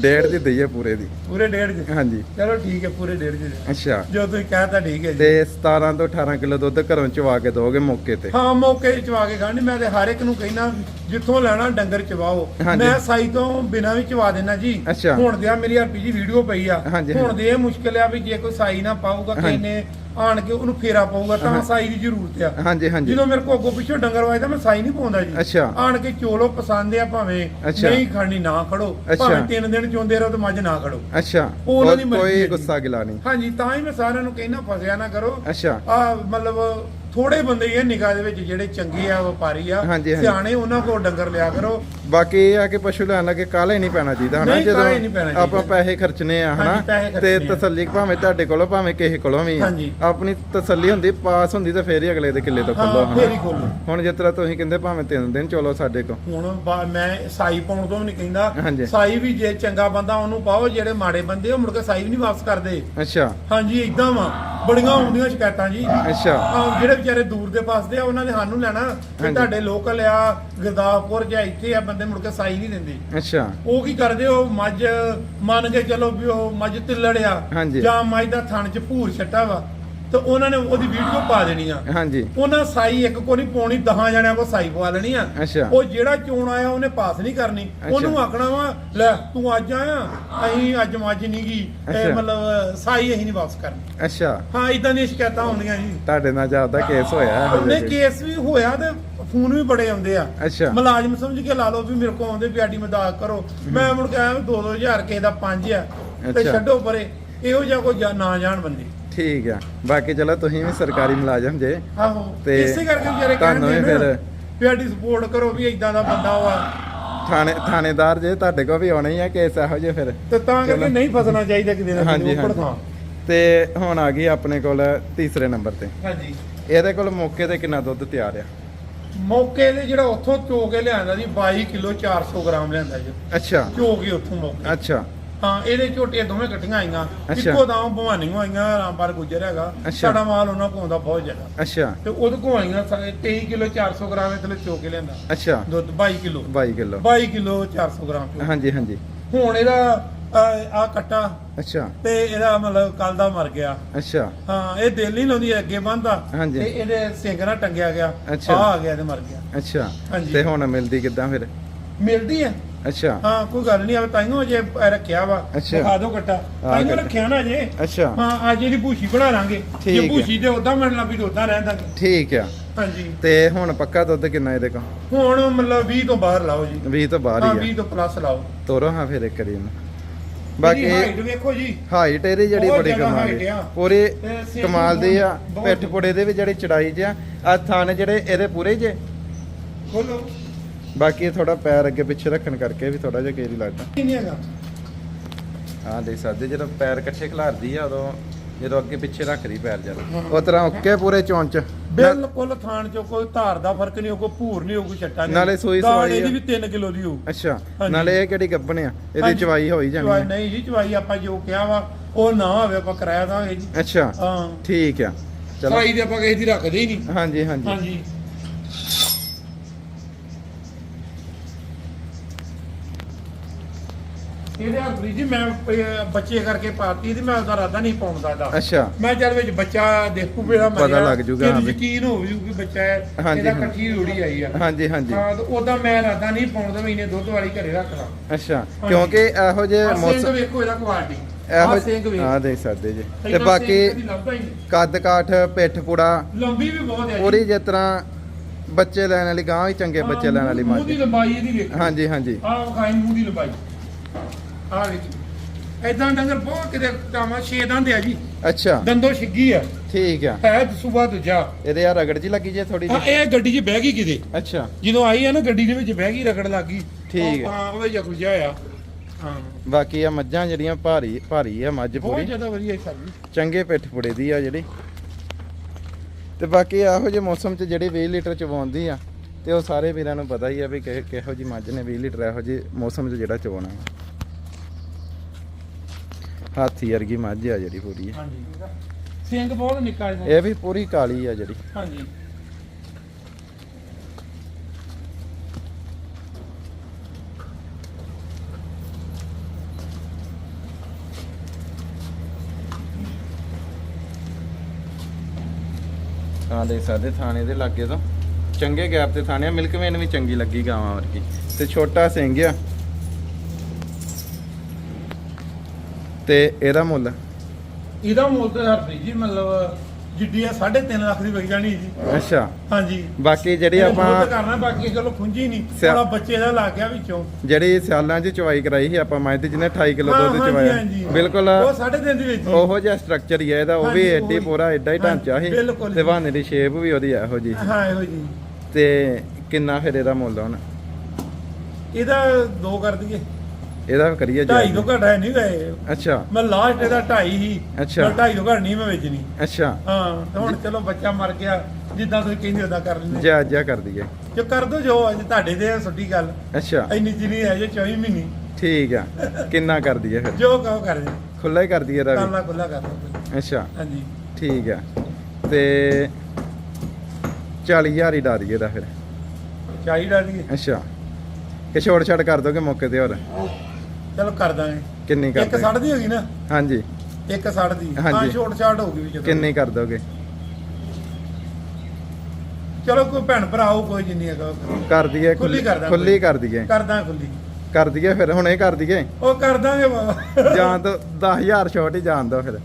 ਡੇਢ ਦੀ ਦਈਏ ਪੂਰੇ ਦੀ। ਪੂਰੇ ਡੇਢ ਜੀ ਹਾਂਜੀ। ਚਲੋ ਠੀਕ ਹੈ ਪੂਰੇ ਡੇਢ ਜੀ ਅੱਛਾ। ਜੋ ਤੁਸੀਂ ਕਹਿਤਾ ਠੀਕ ਹੈ ਜੀ। ਤੇ 17 ਤੋਂ 18 ਕਿਲੋ ਦੁੱਧ ਘਰੋਂ ਚਵਾ ਕੇ ਦੋਗੇ ਮੌਕੇ ਤੇ? ਹਾਂ ਮੌਕੇ 'ਤੇ ਚਵਾ ਕੇ ਖਾਣੀ। ਮੈਂ ਤੇ ਹਰ ਇੱਕ ਨੂੰ ਕਹਿਣਾ ਜਿੱਥੋਂ ਲੈਣਾ ਡੰਗਰ ਚਵਾਓ। ਮੈਂ ਸਾਈ ਤੋਂ ਬਿਨਾਂ ਵੀ ਚਵਾ ਦੇਣਾ ਜੀ। ਅੱਛਾ। ਹੁਣ ਦੇ ਆ ਮੇਰੀ ਹਰਪੀ ਜੀ ਵੀਡੀਓ ਪਈ ਆ। ਹੁਣ। ਦੇ ਇਹ ਮੁਸ਼ਕਿਲ ਆ ਵੀ ਜੇ ਕੋਈ ਸਾਈ ਨਾ ਪਾਊਗਾ। ਕਿਸੇ ਨੇ ਆਣ ਕੇ ਉਹਨੂੰ ਫੇਰਾ ਪਾਊਗਾ ਤਾਂ। ਸਾਈ ਦੀ ਜ਼ਰੂਰਤ ਆ ਹਾਂਜੀ ਹਾਂਜੀ ਜਦੋਂ ਮੇਰੇ ਕੋਲ ਅੱਗੋਂ ਪਿੱਛੋਂ ਡੰਗਰ ਵਾਜਦਾ ਮੈਂ ਸਾਈ ਨਹੀਂ ਪਾਉਂਦਾ ਜੀ ਅੱਛਾ। ਆਣ ਕੇ ਚੋਲੋ ਪਸੰਦ ਆ ਭਾਵੇਂ। ਨਹੀਂ ਖਾਣੀ ਨਾ ਖੜੋ। ਭਾਵੇਂ ਤਿੰਨ ਦਿਨ ਚੋਂਦੇ ਰਹੋ ਤੇ ਮੱਝ ਨਾ ਖੜੋ ਅੱਛਾ ਉਹਨਾਂ ਦੀ ਮਰਜ਼ੀ ਕੋਈ। ਗੁੱਸਾ ਗਿਲਾ ਨਹੀਂ ਹਾਂਜੀ ਤਾਂ ਹੀ ਮੈਂ ਸਾਰਿਆਂ ਨੂੰ ਕਹਿਣਾ ਫਸਿਆ ਨਾ ਕਰੋ ਅੱਛਾ ਆ ਮਤਲਬ ਥੋੜੇ ਬੰਦੇ ਹੀ ਆ ਨਿਗਾਹ ਦੇ ਵਿੱਚ ਜਿਹੜੇ ਚੰਗੇ ਆ ਵਪਾਰੀ ਆ। ਹਾਂਜੀ, ਹਾਂਜੀ। ਸਿਆਣੇ ਉਹਨਾਂ ਕੋਲ ਡੰਗਰ ਲਿਆ ਕਰੋ। ਬਾਕੀ ਇਹ ਆ ਕਿ ਪਸ਼ੂ ਲੈਣ ਲੱਗੇ ਕਾਲੇ ਨਹੀਂ ਪੈਣਾ ਚਾਹੀਦਾ ਹਨਾ? ਨਹੀਂ, ਕਾਹਲੇ ਨਹੀਂ ਪੈਣਾ ਆਪਾਂ ਚਾਹੀਦਾ। ਪੈਸੇ ਖਰਚਨੇ ਆ ਹਨਾ? ਹਾਂਜੀ, ਪੈਸੇ ਤੇ ਖਰਚਣੇ ਆ। ਤਸੱਲੀ ਭਾਵੇਂ ਤੁਹਾਡੇ ਕੋਲੋਂ ਭਾਵੇਂ ਕਿਸੇ ਕੋਲੋਂ ਵੀ। ਹਾਂਜੀ। ਆਪਣੀ ਤਸੱਲੀ ਹੁੰਦੀ ਪਾਸ ਹੁੰਦੀ ਤਾਂ ਫੇਰ ਹੀ ਅਗਲੇ ਦੇ ਕਿੱਲੇ ਤੋਂ ਖੁੱਲੋ ਹਾਂ ਫੇਰ ਹੀ ਖੋਲੋ ਹੁਣ ਜਿਸ ਤਰ੍ਹਾਂ ਤੁਸੀਂ ਕਹਿੰਦੇ ਭਾਵੇਂ ਤਿੰਨ ਦਿਨ ਚਲੋ ਸਾਡੇ ਕੋ ਹੁਣ ਬਾ- ਮੈਂ ਸਾਈ ਪਾਉਣ ਤੋਂ ਵੀ ਨਹੀਂ ਕਹਿੰਦਾ। ਸਾਈ ਵੀ ਜੇ ਚੰਗਾ ਬੰਦਾ ਉਹਨੂੰ ਪਾਓ ਜਿਹੜੇ ਮਾੜੇ ਬੰਦੇ ਉਹ ਮੁੜ ਕੇ ਸਾਈ ਵੀ ਨਹੀਂ ਵਾਪਸ ਕਰਦੇ। ਅੱਛਾ। ਹਾਂਜੀ ਇਦਾਂ ਵਾ। ਬੜੀਆਂ ਆਉਂਦੀਆਂ ਸ਼ਿਕਾਇਤਾਂ ਜੀ। ਅੱਛਾ। ਆਹ ਜਿਹੜੇ ਵਿਚਾਰੇ ਦੂਰ ਦੇ ਫਸਦੇ ਆ ਉਹਨਾਂ ਨੇ ਸਾਨੂੰ ਲੈਣਾ ਤੇ। ਤੁਹਾਡੇ ਲੋਕਲ ਆ ਗੁਰਦਾਸਪੁਰ ਜਾਂ ਇੱਥੇ ਆ ਬੰਦੇ ਮੁੜ ਕੇ ਸਾਈ ਨਹੀਂ ਦਿੰਦੇ ਅੱਛਾ ਉਹ ਕੀ ਕਰਦੇ ਉਹ ਮੱਝ ਮੰਨ ਕੇ ਚਲੋ ਵੀ ਉਹ ਮੱਝ ਤਿੱਲੜਿਆ ਹਾਂਜੀ। ਜਾਂ ਮੱਝ ਦਾ ਥਣ ਚ ਭੂਰ ਛੱਟਾ ਵਾ ਤੇ ਉਹਨਾਂ ਨੇ ਉਹਦੀ ਵੀਡੀਓ ਪਾ ਦੇਣੀ ਆ। ਹਾਂਜੀ। ਉਹਨਾਂ ਸਾਈ ਇੱਕ ਕੋ ਨਹੀਂ ਪਾਉਣੀ 10 ਜਣਿਆਂ ਕੋ ਸਾਈ ਪਵਾ ਲੈਣੀ ਆ। ਅੱਛਾ। ਉਹ ਜਿਹੜਾ ਚੋਣ ਆਇਆ ਉਹਨੇ ਪਾਸ ਨਹੀਂ ਕਰਨੀ। ਉਹਨੂੰ ਆਖਣਾ ਵਾ ਲੈ ਤੂੰ ਅੱਜ ਆਇਆ ਅਸੀਂ ਅੱਜ ਮੱਝ ਨਹੀਂ ਗਈ ਅੱਛਾ। ਇਹ ਮਤਲਬ ਸਾਈ ਅਸੀਂ ਨਹੀਂ ਵਾਪਸ ਕਰਨੀ। ਅੱਛਾ। ਹਾਂ ਇਦਾਂ ਦੀਆਂ ਸ਼ਿਕਾਇਤਾਂ ਆਉਂਦੀਆਂ ਜੀ। ਤੁਹਾਡੇ ਨਾਲ ਜ਼ਿਆਦਾ ਕੇਸ ਹੋਇਆ ਇਹੋ ਉਹਨੇ ਜਿਹੇ ਕੋਈ? ਕੇਸ ਵੀ ਹੋਇਆ ਤੇ ਫੋਨ ਵੀ ਬੜੇ ਆਉਂਦੇ ਆ। ਅੱਛਾ। ਮੁਲਾਜ਼ਮ ਸਮਝ ਕੇ ਲਾ ਲਓ ਵੀ ਮੇਰੇ ਕੋਲ ਆਉਂਦੇ ਵੀ ਆਡੀ ਮਦਦ ਕਰੋ। ਮੈਂ ਮੁੜ ਕੇ ਆਇਆ 2-2000 ਕਿਸੇ ਦਾ 5 ਆ ਤੇ ਅੱਛਾ। ਛੱਡੋ ਪਰੇ। ਇਹੋ ਜਿਹਾ ਕੋਈ ਜਾ- ਨਾ ਜਾਣ ਬੰਦੇ। ਠੀਕ ਆ। ਬਾਕੀ ਚਲੋ ਤੁਸੀਂ ਵੀ ਸਰਕਾਰੀ ਮੁਲਾਜ਼ਮ ਜੇ। ਆਹੋ। ਤੇ ਇਸੇ ਕਰਕੇ ਵਿਚਾਰੇ ਤੁਹਾਨੂੰ ਕਹਿੰਦੇ ਵੀ ਨੇ ਫਿਰ- ਵੀ ਸਾਡੀ ਸਪੋਰਟ ਕਰੋ ਵੀ ਇਦਾਂ ਦਾ ਬੰਦਾ ਵਾ ਥਾਣੇ ਥਾਣੇਦਾਰ ਜੇ ਤੁਹਾਡੇ ਕੋ ਵੀ ਆਉਣੇ ਹੀ ਆ ਕੇਸ ਇਹੋ ਜਿਹੇ ਫਿਰ। ਤੇ ਤਾਂ ਕਰਕੇ। ਨਹੀਂ ਫਸਣਾ ਚਾਹੀਦਾ ਕਿਤੇ ਨਾ ਹਾਂਜੀ ਕਿਤੇ ਉੱਪਰ ਹਾਂਜੀ। ਥਾਂ ਤੇ ਹੁਣ ਆ ਗਈ ਆਪਣੇ ਕੋਲ ਤੀਸਰੇ ਨੰਬਰ ਤੇ। ਹਾਂਜੀ। ਇਹਦੇ ਕੋਲ ਮੌਕੇ ਤੇ ਕਿੰਨਾ ਦੁੱਧ ਤਿਆਰ ਆ? ਮੌਕੇ ਤੇ ਜਿਹੜਾ ਉੱਥੋਂ ਚੋ ਕੇ ਲਿਆਂਦਾ ਜੀ 22 ਕਿਲੋ 400 ਗ੍ਰਾਮ ਲਿਆਂਦਾ ਜੀ। ਅੱਛਾ। ਚੋ ਕੇ ਉੱਥੋਂ ਮੌਕੇ ਅੱਛਾ। ਹਾਂ ਇਹਦੇ ਝੋਟੀਆਂ ਦੋਵੇਂ ਇਕੱਠੀਆਂ ਆਈਆਂ। ਅੱਛਾ। ਇੱਕੋ ਦਾਮ ਭਵਾਨੀਆਂ ਆਈਆਂ ਰਾਮਪਾਲ ਗੁੱਜਰ ਹੈਗਾ। ਅੱਛਾ। ਸਾਡਾ ਮਾਲ ਉਹਨਾਂ ਕੋਲ ਆਉਂਦਾ ਬਹੁਤ ਜ਼ਿਆਦਾ ਅੱਛਾ। ਤੇ ਉਹਦੇ ਕੋਲ ਆਈਆਂ ਸਾਰੇ 23 ਕਿਲੋ 400 ਗ੍ਰਾਮ ਇਹ ਥਲੇ ਚੋ ਕੇ ਲਿਆਂਦਾ। ਅੱਛਾ। ਦੁੱਧ 22 ਕਿਲੋ। 22 ਕਿਲੋ। 22 ਕਿਲੋ 400 ਗ੍ਰਾਮ ਚੋ। ਹਾਂਜੀ ਹਾਂਜੀ। ਹੁਣ ਇਹਦਾ ਆ ਕੱਟਾ। ਅੱਛਾ। ਤੇ ਇਹਦਾ ਮਤਲਬ ਕੱਲ ਦਾ ਮਰ ਗਿਆ। ਅੱਛਾ। ਹਾਂ ਇਹ ਦਿਲ ਨਹੀਂ ਲਾਉਂਦੀ ਅੱਗੇ ਬੰਦਾ ਹਾਂਜੀ। ਤੇ ਇਹਦੇ ਸਿੰਗ ਨਾਲ ਟੰਗਿਆ ਗਿਆ। ਅੱਛਾ। ਆ ਆ ਗਿਆ ਤੇ ਮਰ ਗਿਆ। ਅੱਛਾ। ਹਾਂਜੀ। ਤੇ ਹੁਣ ਮਿਲਦੀ ਕਿੱਦਾਂ ਫਿਰ? ਮਿਲਦੀ ਆ ਅੱਛਾ। ਹਾਂ ਕੋਈ ਗੱਲ ਨਹੀਂ ਆ ਤਾਈਓ ਜੇ ਰੱਖਿਆ ਵਾ ਅੱਛਾ। ਦਿਖਾ ਦਿਓ ਕੱਟਾ ਤਾਈਓ। ਰੱਖਿਆ ਨਾ ਜੇ ਅੱਛਾ। ਹਾਂ ਅੱਜ ਇਹਦੀ ਭੂਸ਼ੀ ਬਣਾ ਲਾਂਗੇ। ਠੀਕ ਜੇ ਹੈ। ਭੂਸ਼ੀ ਤੇ ਉਦਾਂ ਮਿਲਣਾ ਵੀ ਉਦਾਂ ਰਹਿ ਦਾਂਗੇ। ਠੀਕ ਆ। ਹਾਂਜੀ। ਤੇ ਹੁਣ ਪੱਕਾ ਦੁੱਧ ਕਿੰਨਾ ਇਹਦੇ ਕੋਲ? ਹੁਣ ਮਤਲਬ 20 ਤੋਂ ਬਾਹਰ ਲਾਓ ਜੀ। 20 ਤੋਂ ਬਾਹਰ ਹਾਂ ਹੀ 20 ਆ ਤੋਂ ਪਲੱਸ ਲਾਓ। ਤੋਰੋ ਹਾਂ ਫਿਰ ਇੱਕ ਵਾਰੀ ਇਹਨੂੰ ਬਾਕੀ ਹਾਈਟ ਵੇਖੋ ਜੀ। ਹਾਈਟ ਇਹਦੀ ਜਿਹੜੀ ਬਹੁਤ ਬੜੀ ਜ਼ਿਆਦਾ ਕਮਾਲ height ਦੀ ਆ। ਪੂਰੀ ਤੇ ਸਿਰ ਕਮਾਲ ਦੀ ਆ। ਬਹੁਤ- ਪਿੱਠ ਪੁੜੇ ਦੇ ਵੀ ਜਿਹੜੀ ਚੜਾਈ ਚ ਆ। ਆ ਥਾਣੇ ਜਿਹੜੇ ਇਹਦੇ ਪੂਰੇ ਜੇ। ਖੋਲੋ। ਬਾਕੀ ਥੋੜਾ ਪੈਰ ਅੱਗੇ ਪਿੱਛੇ ਰੱਖਣ ਕਰਕੇ ਵੀ ਥੋੜਾ ਜਿਹਾ ਕੇਰੀ ਲੱਗਦਾ। ਨਹੀਂ ਹੈਗਾ? ਹਾਂ ਦੇਖ ਸਕਦੇ ਜਦੋਂ ਪੈਰ ਇਕੱਠੇ ਖਿਲਾਰਦੀ ਆ ਉਦੋਂ ਜਦੋਂ ਅੱਗੇ ਪਿੱਛੇ ਰੱਖਦੀ ਪੈਰ ਜਦ। ਉਹ ਤਰ੍ਹਾਂ ਓਕੇ ਪੂਰੇ ਚੌਂਚ। ਬਿਲਕੁਲ ਥਾਣ ਚੋਂ ਕੋਈ ਧਾਰ ਦਾ ਫ਼ਰਕ ਨਹੀਂ ਕੋਈ ਭੂਰ ਨਹੀਂ ਕੋਈ ਛੱਟਾ ਨਹੀਂ ਨਾਲੇ ਸੂਈ ਸਵਾਈ ਇਹਦੀ। ਵੀ 3 ਕਿਲੋ ਦੀ ਹੋਊ। ਅੱਛਾ। ਨਾਲੇ ਇਹ ਕਿਹੜੀ ਗੱਬਣ ਆ? ਇਹਦੀ। ਚਵਾਈ ਹੋਈ ਜਾਣੀ ਚਵਾਈ ਨਹੀਂ ਜੀ ਚਵਾਈ ਆਪਾਂ ਜੋ ਕਿਹਾ ਵਾ ਉਹ ਨਾ ਹੋਵੇ ਆਪਾਂ ਕਰਾਇਆ ਦਾਂਗੇ ਜੀ। ਅੱਛਾ ਹਾਂ। ਠੀਕ ਆ। ਚਲੋ। ਚਵਾਈ ਦੇ ਆਪਾਂ ਕਿਸੇ ਦੀ ਰੱਖਦੇ ਹੀ ਨਹੀਂ। ਹਾਂਜੀ ਹਾਂਜੀ। ਹਾਂਜੀ। ਇਹਦੇ ਹਰਪ੍ਰੀਤ ਜੀ ਮੈਂ ਬੱਚੇ ਕਰਕੇ ਪਾਤੀ ਇਹਦੀ ਮੈਂ ਉਹਦਾ ਰਾਦਾ ਨਹੀਂ ਪਾਉਣ ਦਾ ਅੱਛਾ। ਮੈਂ ਜਦ ਵਿੱਚ ਬੱਚਾ ਦੇਖੂ ਮੇਰਾ ਪਤਾ ਲੱਗ ਜੂਗਾ, ਹਾਂ ਵੀ। ਯਕੀਨ ਹੋ ਜੂ ਕਿ ਬੱਚਾ ਹੈ ਹਾਂਜੀ, ਇਹਦਾ। ਕੱਚੀ ਰੋੜੀ ਆਈ ਆ। ਹਾਂਜੀ ਹਾਂਜੀ। ਹਾਂ ਤੇ ਉਹਦਾ ਮੈਂ ਰਾਦਾ ਨਹੀਂ ਪਾਉਣ ਦਾ ਮਹੀਨੇ ਦੁੱਧ ਵਾਲੀ ਘਰੇ ਰੱਖਣਾ ਅੱਛਾ ਕਿਉਂਕਿ ਇਹੋ ਜਿਹੇ ਸਿੰਘ ਮੌਸਮ ਵੇਖੋ ਇਹਦਾ ਕੁਆਲਿਟੀ ਇਹੋ ਸਿੰਘ ਵੇਖ। ਹਾਂ ਦੇਖ ਸਕਦੇ ਜੀ। ਤੇ ਇੰਨਾ ਸਿੰਘ ਬਾਕੀ ਕਦੀ ਲੱਭਦਾ ਹੀ ਨਹੀਂ। ਕੱਦ ਕਾਠ ਪਿੱਠ ਪੁੜਾ ਲੰਬੀ ਵੀ ਬਹੁਤ ਹੈ ਜੀ। ਪੂਰੀ ਜਿਸ ਤਰ੍ਹਾਂ ਬੱਚੇ ਲੈਣ ਵਾਲੀ ਗਾਂ ਵੀ ਚੰਗੇ ਬੱਚੇ ਲੈਣ ਵਾਲੀ ਮੂੰਹ ਮੱਝ ਦੀ ਲੰਬਾਈ ਇਹਦੀ ਵੇਖੋ। ਹਾਂਜੀ ਹਾਂਜੀ। ਆਹ ਵਿਖਾਈ ਮੂੰਹ ਦੀ ਲੰਬਾਈ। ਆਹ ਵੇਖੀ ਐਦਾਂ ਡੰਗਰ ਬਹੁਤ ਕਿਤੇ ਕਾਮਾ ਛੇ ਦੰਦ ਆ ਜੀ। ਅੱਛਾ। ਦੰਦੋ ਛਿੱਗੀ ਆ। ਠੀਕ ਆ। ਹੈ ਸੁਬਾ ਦੂਜਾ। ਇਹਦੇ ਆ ਰਗੜ ਜੀ ਲੱਗੀ ਜੇ ਥੋੜੀ ਹਾਂ ਜਿਹੀ ਇਹ ਗੱਡੀ 'ਚ ਬਹਿ ਗਈ ਕਿਤੇ। ਅੱਛਾ। ਜਦੋਂ ਆਈ ਆ ਨਾ ਗੱਡੀ ਦੇ ਵਿੱਚ ਬਹਿ ਗਈ ਰਗੜ ਲੱਗ ਗਈ। ਠੀਕ ਉਹ- ਹੈ। ਹਾਂ ਉਹਦੇ ਜਗ ਜਾ ਆ। ਹਾਂ। ਬਾਕੀ ਆ ਮੱਝਾਂ ਜਿਹੜੀਆਂ ਭਾਰੀ ਭਾਰੀ ਆ ਮੱਝ ਬਹੁਤ ਪੂਰੀ। ਜ਼ਿਆਦਾ ਵਧੀਆ ਸਰ ਜੀ। ਚੰਗੇ ਪਿੱਠ ਪੁੜੇ ਦੀ ਆ ਜਿਹੜੀ। ਤੇ ਬਾਕੀ ਇਹੋ ਜਿਹੇ ਮੌਸਮ 'ਚ ਜਿਹੜੀ 20 ਲੀਟਰ ਚਵਾਉਂਦੀ ਆ ਤੇ ਉਹ ਸਾਰੇ ਵੀਰਾਂ ਨੂੰ ਪਤਾ ਹੀ ਆ ਵੀ ਕਿਹੋ ਜੀ ਮੱਝ ਨੇ 20 ਲੀਟਰ ਇਹੋ ਜਿਹੇ ਮੌਸਮ 'ਚ ਜਿਹੜਾ ਚਵਾਉਣਾ ਹਾਥੀ ਵਰਗੀ ਮੱਝ ਆ ਜਿਹੜੀ ਪੂਰੀ। ਆ ਹਾਂਜੀ। ਸਿੰਘ ਬਹੁਤ ਨਿੱਕਾ ਹੈ ਇਹ ਵੀ ਪੂਰੀ ਕਾਲੀ ਆ ਜਿਹੜੀ। ਹਾਂਜੀ। ਤਾਂ ਦੇਖ ਸਕਦੇ ਥਾਣੇ ਦੇ ਲਾਗੇ ਤੋਂ। ਚੰਗੇ ਗੈਪ ਤੇ ਥਾਣੇ ਆ ਮਿਲਕ ਵੇਨ ਵੀ ਚੰਗੀ ਲੱਗੀ ਗਾਵਾਂ ਵਰਗੀ। ਤੇ ਛੋਟਾ ਸਿੰਘ ਆ। ਤੇ ਇਹਦਾ ਮੁੱਲ? ਇਹਦਾ ਮੁੱਲ ਤਾਂ ਹਰਪ੍ਰੀਤ ਜੀ ਮਤਲਬ ਜਿੱਡੀ ਆ 3.5 ਲੱਖ ਦੀ ਵਿਕ ਜਾਣੀ ਜੀ ਅੱਛਾ। ਹਾਂਜੀ। ਬਾਕੀ ਜਿਹੜੀ ਇਹ ਆਪਾਂ ਦੁੱਧ ਕਰਨਾ ਬਾਕੀ ਚਲੋ ਖੁੰਝੀ ਨਹੀਂ। ਸਿਆ- ਥੋੜਾ ਬੱਚੇ ਦਾ ਲੱਗ ਗਿਆ ਵਿੱਚੋਂ। ਜਿਹੜੀ ਸਿਆਲਾਂ 'ਚ ਚਵਾਈ ਕਰਾਈ ਸੀ ਆਪਾਂ ਮੱਝ ਦੀ ਜਿਹਨੇ 28 ਕਿਲੋ ਹਾਂ, ਦੁੱਧ ਹਾਂਜੀ, ਚਵਾਇਆ। ਹਾਂਜੀ। ਬਿਲਕੁਲ। ਉਹ 3.5 ਦੀ ਵਿੱਚ। ਉਹੋ ਜਿਹਾ ਸਟਰਕਚਰ ਹੀ ਹੈ ਇਹਦਾ ਉਹ ਵੀ ਹਾਂਜੀ, ਐਡੀ ਉਹੀ। ਪੂਰਾ ਐਡਾ ਹੀ ਢਾਂਚਾ ਸੀ। ਬਿਲਕੁਲ ਤੇ। ਬਹਾਨੇ ਦੀ ਸ਼ੇਪ ਵੀ ਉਹਦੀ ਇਹੋ ਜੀ ਹਾਂ ਇਹੋ ਜੀ ਤੇ ਕਿੰਨਾ ਫਿਰ ਇਹਦਾ ਮੁੱਲ ਹੁਣ? ਇਹਦਾ ਦੋ ਕਰ ਦਈਏ। ਇਹਦਾ ਵੀ ਕਰੀਏ ਢਾਈ। ਤੋਂ ਘੱਟ ਹੈ ਨਹੀਂ ਗਏ। ਅੱਛਾ। ਮੈਂ ਲਾਸਟ ਇਹਦਾ ਢਾਈ ਹੀ। ਅੱਛਾ। ਢਾਈ ਤੋਂ ਘੱਟ ਨਹੀਂ ਮੈਂ ਵੇਚਣੀ ਅੱਛਾ। ਹਾਂ ਤੇ ਹੁਣ ਚਲੋ ਬੱਚਾ ਮਰ ਗਿਆ ਜਿੱਦਾਂ ਤੁਸੀਂ ਕਹਿੰਦੇ ਉਦਾਂ ਕਰ ਲੈਂਦੇ। ਜਾਇਜ਼ ਜਿਹਾ ਕਰ ਦਈਏ। ਜੋ ਕਰ ਦੋ ਜੋ ਅੱਜ ਤੁਹਾਡੇ ਤੇ ਛੋਟੀ ਗੱਲ। ਅੱਛਾ। ਇੰਨੀ ਜਿਨੀ ਹੈ ਜੇ 24 ਮਹੀਨੇ। ਠੀਕ ਆ। ਕਿੰਨਾ ਕਰ ਦਈਏ ਫਿਰ? ਜੋ ਕਹੋ ਕਰ ਦੇ। ਖੁੱਲਾ ਹੀ ਕਰ ਦਈਏ ਇਹਦਾ ਵੀ। ਕਰਨਾ ਖੁੱਲਾ ਕਰ ਦੋ। ਅੱਛਾ। ਹਾਂਜੀ। ਠੀਕ ਆ। ਤੇ 40000 ਹੀ ਡਾ ਦਈਏ ਦਾ ਫਿਰ। ਚਾਹੀਦਾ ਦੀ ਅੱਛਾ। ਕਿ ਛੋੜ ਛੜ ਕਰ ਦੋਗੇ ਮੌਕੇ ਤੇ ਹੋਰ? ਚਲੋ ਕਰ ਦਾਂਗੇ। ਕਿੰਨੀ ਕਰ ਇੱਕ ਦੋਗੇ? ਸੜ ਦੀ ਹੋਗੀ ਨਾ? ਹਾਂਜੀ। ਇੱਕ ਸੜ ਦੀ। ਹਾਂ ਹਾਂਜੀ। ਛੋਟ ਛਾਟ ਹੋਗੀ ਵੀ ਜਦੋਂ। ਕਿੰਨੀ ਕਰ ਦੋਗੇ? ਚਲੋ ਕੋਈ ਭੈਣ ਭਰਾ ਹੋ ਕੋਈ ਜਿੰਨੀ ਹੈਗਾ ਉਹ ਕਰ। ਦਈਏ ਖੁੱਲੀ ਕਰ ਦਾਂਗੇ। ਖੁੱਲੀ ਕਰ ਦਈਏ। ਕਰ ਦਾਂ ਖੁੱਲੀ ਕਰ ਦਈਏ ਫਿਰ ਹੁਣੇ ਕਰ ਦਈਏ। ਉਹ ਕਰ ਦਾਂਗੇ ਬਾਬਾ। ਜਾਣ ਤੋਂ 10000 ਛੋਟ ਹੀ ਜਾਣ ਦੋ ਫਿਰ।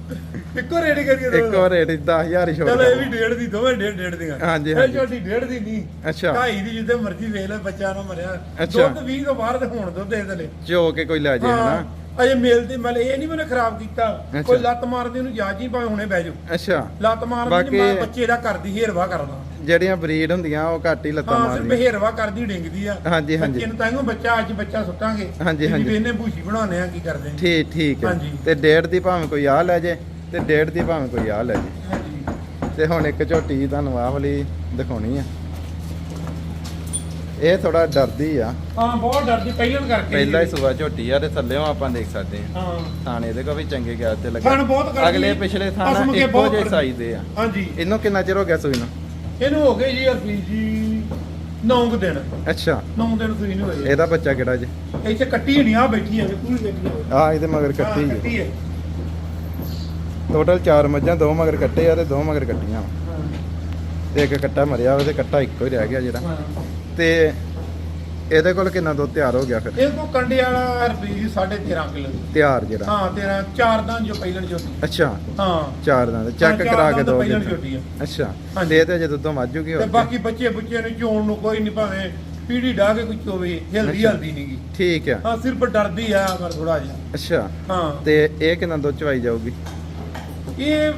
ਇੱਕੋ ਰੇਡੀ ਕਰੀਏ ਇੱਕ ਦੋਵੇਂ। ਹੋਰ ਰੇਟ 10000 ਹੀ ਛੋਟ ਚਲੋ ਇਹ ਵੀ ਡੇਢ ਦੀ ਦੋਵੇਂ ਡੇਢ ਡੇਢ ਦੀਆਂ। ਹਾਂਜੀ, ਇਹ ਹਾਂਜੀ। ਛੋਟੀ ਡੇਢ ਦੀ ਨਹੀਂ। ਅੱਛਾ। ਢਾਈ ਦੀ ਜਿੱਦੇ ਮਰਜ਼ੀ ਵੇਖ ਲੈ ਬੱਚਾ ਨਾ ਮਰਿਆ। ਅੱਛਾ। ਦੁੱਧ 20 ਤੋਂ ਬਾਹਰ ਤੇ ਹੁਣ ਦੁੱਧ ਦੇ ਦਲੇ ਜੋ ਕੇ ਕੋਈ ਲੈ ਜੇ ਹਨਾ। ਅਜੇ ਮਿਲਦੀ ਮਲ ਇਹ ਨਹੀਂ ਮੈਨੇ ਖਰਾਬ ਕੀਤਾ। ਅੱਛਾ। ਕੋਈ ਲੱਤ ਮਾਰਦੀ ਉਹਨੂੰ ਜਾਜੀ ਭਾਵੇਂ ਹੁਣੇ ਬਹਿ ਜਾਓ। ਅੱਛਾ। ਲੱਤ ਮਾਰਦੀ ਬਾਕੀ- ਮੈਂ ਬੱਚੇ ਦਾ ਕਰਦੀ ਹੇਰਵਾ ਕਰਦਾ। ਜਿਹੜੀਆਂ ਬਰੀਡ ਹੁੰਦੀਆਂ ਉਹ ਘੱਟ ਹੀ ਲੱਤਾਂ ਹਾਂ ਸਿਰਫ ਮਾਰਦੀਆਂ ਹੇਰਵਾ ਕਰਦੀ ਡਿੰਗਦੀ ਆ। ਹਾਂਜੀ, ਹਾਂਜੀ। ਬੱਚੇ ਨੂੰ ਤਾਂ ਇਹਨੂੰ ਬੱਚਾ ਅੱਜ ਬੱਚਾ ਸੁੱਟਾਂਗੇ। ਹਾਂਜੀ, ਹਾਂਜੀ। ਜਿਵੇਂ ਇਹਨੇ ਭੂਸੀ ਬਣਾਉਣੇ ਆ ਕੀ ਕਰਦੇ ਠੀਕ ਠੀਕ ਹੈ। ਹਾਂਜੀ। ਤੇ ਡੇਢ ਦੀ ਭਾਵੇਂ ਕੋਈ ਆ ਲੈ ਜੇ। ਤੇ ਡੇਢ ਦੀ ਭਾਵੇਂ ਕੋਈ ਆ ਲੈ ਜੇ। ਹਾਂਜੀ। ਤੇ ਹੁਣ ਇੱਕ ਝੋਟੀ ਤੁਹਾਨੂੰ ਆਹ ਵਾਲੀ ਦਿਖਾਉਣੀ ਆ। ਇਹ ਥੋੜਾ ਡਰਦੀ ਆ। ਹਾਂ ਬਹੁਤ ਡਰਦੀ ਪਹਿਲਾਂ ਕਰਕੇ ਪਹਿਲਾ ਹੀ ਸੂਆ ਝੋਟੀ ਆ ਤੇ ਥੱਲੇੋਂ ਆਪਾਂ ਦੇਖ ਸਕਦੇ ਆ। ਹਾਂ। ਥਾਣੇ ਦੇ ਕੋ ਵੀ ਚੰਗੇ ਗਿਆ ਤੇ ਲੱਗਾ। ਥਣ ਬਹੁਤ ਕਰਦੀ ਅਗਲੇ ਪਿਛਲੇ ਥਾਣਾ ਇੱਕੋ ਜਿਹੇ। ਸਾਈਜ਼ ਦੇ ਆ। ਹਾਂਜੀ। ਇਹਨੂੰ ਕਿੰਨਾ ਚਿਰ ਹੋ ਗਿਆ ਸੂਈ ਨੂੰ? ਇਹਨੂੰ ਹੋ ਗਏ ਜੀ ਅਰਪੀ ਜੀ 9 ਦਿਨ। ਅੱਛਾ। 9 ਦਿਨ ਸੂਈ ਨੂੰ ਹੋਏ। ਇਹਦਾ ਬੱਚਾ ਕਿਹੜਾ ਜੀ? ਇੱਥੇ ਕੱਟੀ ਨਹੀਂ ਆ ਬੈਠੀ ਆ ਪੂਰੀ ਬੈਠੀ ਆ। ਆ ਇਹਦੇ ਮਗਰ ਕੱਟੀ ਹੈ ਟੋਟਲ 4 ਮੱਝਾਂ ਦੋ ਮਗਰ ਕੱਟੇ ਆ ਤੇ ਦੋ ਮਗਰ ਕੱਟੀਆਂ। ਤੇ ਇੱਕ ਕੱਟਾ ਮਰਿਆ ਵਾ ਤੇ ਕੱਟਾ ਇੱਕੋ ਹੀ ਰਹਿ ਗਿਆ ਜਿਹੜਾ। ਤੇ ਇਹਦੇ ਕੋਲ ਕਿੰਨਾ ਦੁੱਧ ਤਿਆਰ ਹੋ ਗਿਆ ਫਿਰ? ਇਹ ਕੋ ਕੰਡੇ ਵਾਲਾ ਰੁਪਏ 13.5 ਕਿਲੋ ਤਿਆਰ ਜਿਹੜਾ? ਹਾਂ 13 ਚਾਰ ਦਾਂ ਜੋ ਪਹਿਲਣ ਜੋ ਅੱਛਾ। ਹਾਂ। ਚਾਰ ਦਾ ਚੈੱਕ ਕਰਾ ਕੇ ਦੋ। ਅੱਛਾ। ਤੇ ਇਹ ਤੇ ਜੇ ਦੁੱਧੋਂ ਵਾਜੂਗੀ ਤੇ ਹੋਰ ਬਾਕੀ ਬੱਚੇ ਬੁੱਚੇ ਨੂੰ ਚੋਣ ਨੂੰ ਕੋਈ ਨਹੀਂ ਭਾਵੇਂ ਪੀੜੀ ਢਾ ਕੇ ਕੁਝ ਹੋਵੇ ਹਿਲਦੀ। ਹਲਦੀ ਨਹੀਂਗੀ। ਠੀਕ ਆ। ਹਾਂ ਸਿਰਫ ਡਰਦੀ ਆ ਪਰ ਥੋੜਾ ਜਿਹਾ। ਅੱਛਾ। ਹਾਂ। ਤੇ ਇਹ ਕਿੰਨਾ ਦੁੱਧ ਚਵਾਈ ਜਾਊਗੀ? ਇਹ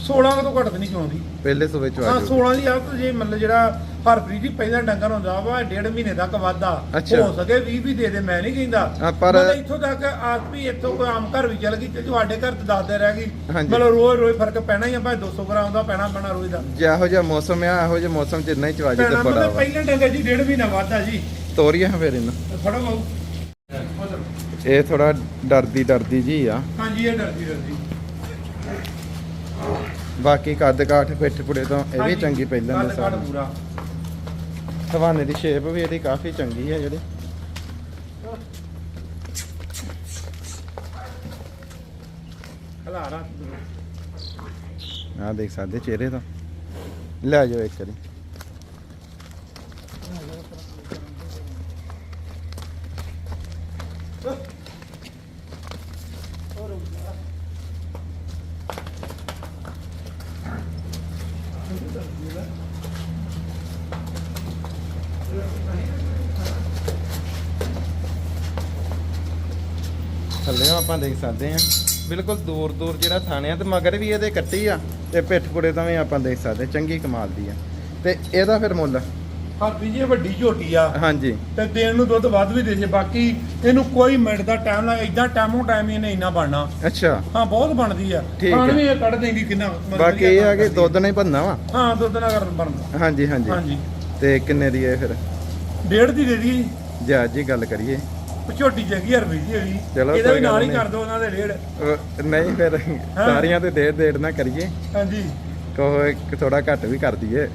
16 ਤੋਂ ਘੱਟ ਨਹੀਂ ਚੋਂਦੀ ਪਹਿਲੇ ਸੂਬੇ ਹਾਂ ਚਵਾ ਜਾਊਗੀ 16 ਦੀ ਆ ਤਾਂ ਜੇ ਮਤਲਬ ਜਿਹੜਾ ਹਰਪ੍ਰੀਤ ਜੀ ਪਹਿਲਾਂ ਡੰਗਰ ਹੁੰਦਾ ਵਾ ਡੇਢ ਮਹੀਨੇ ਤੱਕ ਵਾਧਾ। ਅੱਛਾ। ਹੋ ਸਕੇ 20 ਵੀ ਦੇ ਦੇ ਮੈਂ ਨਹੀਂ ਕਹਿੰਦਾ। ਹਾਂ, ਪਰ- ਮਤਲਬ ਇੱਥੋਂ ਤੱਕ ਆਪ ਵੀ ਇੱਥੋਂ ਕੋਈ ਆਮ ਘਰ ਵੀ ਚਲ ਗਈ ਤੇ ਤੁਹਾਡੇ ਘਰ ਤੇ ਦੱਸਦੇ ਰਹਿ ਗਈ ਹਾਂਜੀ। ਮਤਲਬ ਰੋਜ਼ ਰੋਜ਼ ਫ਼ਰਕ ਪੈਣਾ ਹੀ ਆ ਭਾਵੇਂ 200 ਗ੍ਰਾਮ ਦਾ ਪੈਣਾ ਪੈਣਾ ਰੋਜ਼ ਦਾ। ਜਿਹੋ ਜਿਹਾ ਮੌਸਮ ਆ ਇਹੋ ਜਿਹੇ ਮੌਸਮ 'ਚ ਇੰਨਾ ਹੀ ਚਵਾਜੀ ਤੇ ਪੈਣਾ ਬੜਾ ਮਤਲਬ ਵਾ। ਪਹਿਲਾਂ ਡੰਗਰ ਜੀ ਡੇਢ ਮਹੀਨਾ ਵਾਧਾ ਜੀ। ਤੋਰੀਏ ਫਿਰ ਇਹਨੂੰ। ਫੜੋ ਬਾਊ। ਇਹ ਥੋੜਾ ਡਰਦੀ ਡਰਦੀ ਜੀ ਆ। ਹਾਂਜੀ ਇਹ ਡਰਦੀ ਡਰਦੀ ਬਾਕੀ ਕੱਦ ਕਾਠ ਪਿੱਠ ਪੁੜੇ ਤੋਂ ਇਹ ਵੀ ਚੰਗੀ ਪਹਿਲਾਂ ਕੱਦ ਦਾ ਕਾਠ ਸਾਰਾ ਪੂਰਾ। ਹਵਾਨੇ ਦੀ ਸ਼ੇਪ ਵੀ ਇਹਦੀ ਕਾਫੀ ਚੰਗੀ ਹੈ ਜਿਹੜੀ। ਹਲਾਰਾ ਆ ਦੇਖ ਸਕਦੇ ਚਿਹਰੇ ਤੋਂ। ਲੈ ਜਾਓ ਇੱਕ ਵਾਰੀ ਥੱਲੇ ਆਪਾਂ ਦੇਖ ਸਕਦੇ ਆ ਬਿਲਕੁਲ ਦੂਰ ਦੂਰ ਜਿਹੜਾ ਥਾਣੇ ਆ ਤੇ ਮਗਰ ਵੀ ਇਹਦੇ ਕੱਟੀ ਆ ਤੇ ਪਿੱਠ ਪੁੜੇ ਤੋਂ ਵੀ ਆਪਾਂ ਦੇਖ ਸਕਦੇ ਚੰਗੀ ਕਮਾਲ ਦੀ ਆ। ਤੇ ਇਹਦਾ ਫਿਰ ਮੁੱਲ? ਹਰਪ੍ਰੀਤ ਜੀ ਇਹ ਵੱਡੀ ਝੋਟੀ ਆ। ਹਾਂਜੀ। ਤੇ ਦੇਣ ਨੂੰ ਦੁੱਧ ਵੱਧ ਵੀ ਦੇ ਜੇ ਬਾਕੀ ਇਹਨੂੰ ਕੋਈ ਮਿੰਟ ਦਾ ਟਾਈਮ ਲੱਗ ਇਦਾਂ ਟਾਈਮੋ ਟਾਈਮ ਇਹਨੇ ਇੰਨਾ ਬਣਨਾ। ਅੱਛਾ। ਹਾਂ ਬਹੁਤ ਬਣਦੀ ਆ। ਠੀਕ ਖਾਣ ਹੈ। ਵੀ ਇਹ ਕੱਢ ਦੇਂਗੀ ਕਿੰਨਾ ਮਤਲਬ ਬਾਕੀ ਇਹ ਆ ਕਿ। ਦੁੱਧ ਨਹੀਂ ਭੰਨਾ ਵਾ? ਹਾਂ ਦੁੱਧ ਨਾਲ ਕਰਨ ਬਣਦਾ। ਹਾਂਜੀ ਹਾਂਜੀ। ਹਾਂਜੀ। ਤੇ ਕਿੰਨੇ ਦੀ ਹੈ ਫਿਰ? ਡੇਢ ਦੀ ਦੇ ਦੀ। ਜਾ ਜੀ ਗੱਲ ਕਰੀਏ। ਝੋਟੀ ਜਗੀ ਜੀ ਹੋਈ ਚਲੋ ਇਹਦਾ ਵੀ ਗੱਲ ਨਾਲ ਹੀ ਨਹੀਂ। ਕਰ ਦੋ ਉਹਨਾਂ ਦੇ ਅਹ ਨਹੀਂ ਫਿਰ ਸਾਰੀਆਂ ਤੇ ਡੇਢ ਡੇਢ ਨਾ ਕਰੀਏ। ਹਾਂਜੀ। ਇੱਕ ਥੋੜਾ ਘੱਟ ਵੀ ਕਰ ਦਈਏ।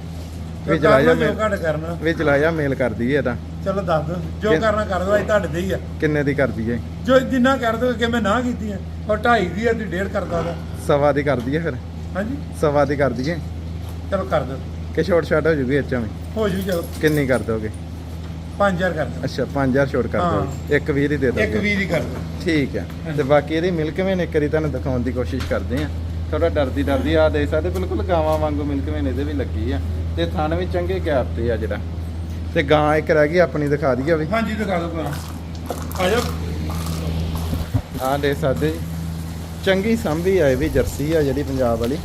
ਵੀ ਚਲਾਇਆ ਜੋ ਮੇਲ ਘੱਟ ਕਰਨਾ। ਵੀ ਚਲਾਇਆ ਮੇਲ ਕਰ ਦਈਏ ਇਹਦਾ। ਚਲੋ ਦੱਸ ਦੋ ਜੋ ਕਿ- ਕਰਨਾ ਕਰ ਦੋ ਅਸੀਂ ਤੁਹਾਡੇ ਦੇ ਹੀ ਆ। ਕਿੰਨੇ ਦੀ ਕਰ ਦਈਏ? ਜੋ ਜਿੰਨਾ ਕਰ ਦੋ ਕਿ ਮੈਂ ਨਾ ਕੀਤੀ ਆ ਉਹ ਢਾਈ ਦੀ ਆ ਤੇ ਡੇਢ ਕਰਦਾ ਦਾ ਸਵਾ ਦੀ ਕਰ ਦਈਏ ਫਿਰ। ਹਾਂਜੀ। ਸਵਾ ਦੀ ਕਰ ਦਈਏ। ਚਲੋ ਕਰ ਦੋ ਕਿ ਛੋਟ ਛਾਟ ਹੋ ਜੂਗੀ ਇੱਚਾਂ ਵੀ ਹੋ ਜੂ ਚਲੋ। ਕਿੰਨੀ ਕਰ ਦੋਗੇ? 5000 ਕਰ ਦੋ ਅੱਛਾ 5000 ਛੋਟ ਕਰ ਹਾਂ। ਦੋਗੇ ਇੱਕ 20 ਦੀ ਦੇ ਇੱਕ ਦੋਗੇ 20 ਦੀ ਕਰ ਦੋ ਠੀਕ ਹੈ। ਤੇ ਬਾਕੀ ਇਹਦੀ ਮਿਲਕ ਵੇਨ ਇੱਕ ਵਾਰੀ ਤੁਹਾਨੂੰ ਦਿਖਾਉਣ ਦੀ ਕੋਸ਼ਿਸ਼ ਕਰਦੇ ਆ ਥੋੜਾ ਡਰਦੀ ਡਰਦੀ ਆ ਦੇ ਸਕਦੇ ਬਿਲਕੁਲ ਗਾਵਾਂ ਵਾਂਗੂ ਮਿਲਕ ਵੇਨ ਇਹਦੇ ਵੀ ਲੱਗੀ ਆ। ਤੇ ਥਣ ਵੀ ਚੰਗੇ ਗੈਪ ਤੇ ਆ ਜਿਹੜਾ। ਤੇ ਗਾਂ ਇੱਕ ਰਹਿ ਗਈ ਆਪਣੀ ਦਿਖਾ ਦਈਏ ਵੀ। ਹਾਂਜੀ ਦਿਖਾ ਦੋ ਭਰਾ ਆ ਜਾਓ। ਆ ਦੇ ਸਕਦੇ। ਜੀ। ਚੰਗੀ ਸੰਭੀ ਆ ਇਹ ਵੀ ਜਰਸੀ ਆ ਜਿਹੜੀ ਪੰਜਾਬ ਵਾਲੀ।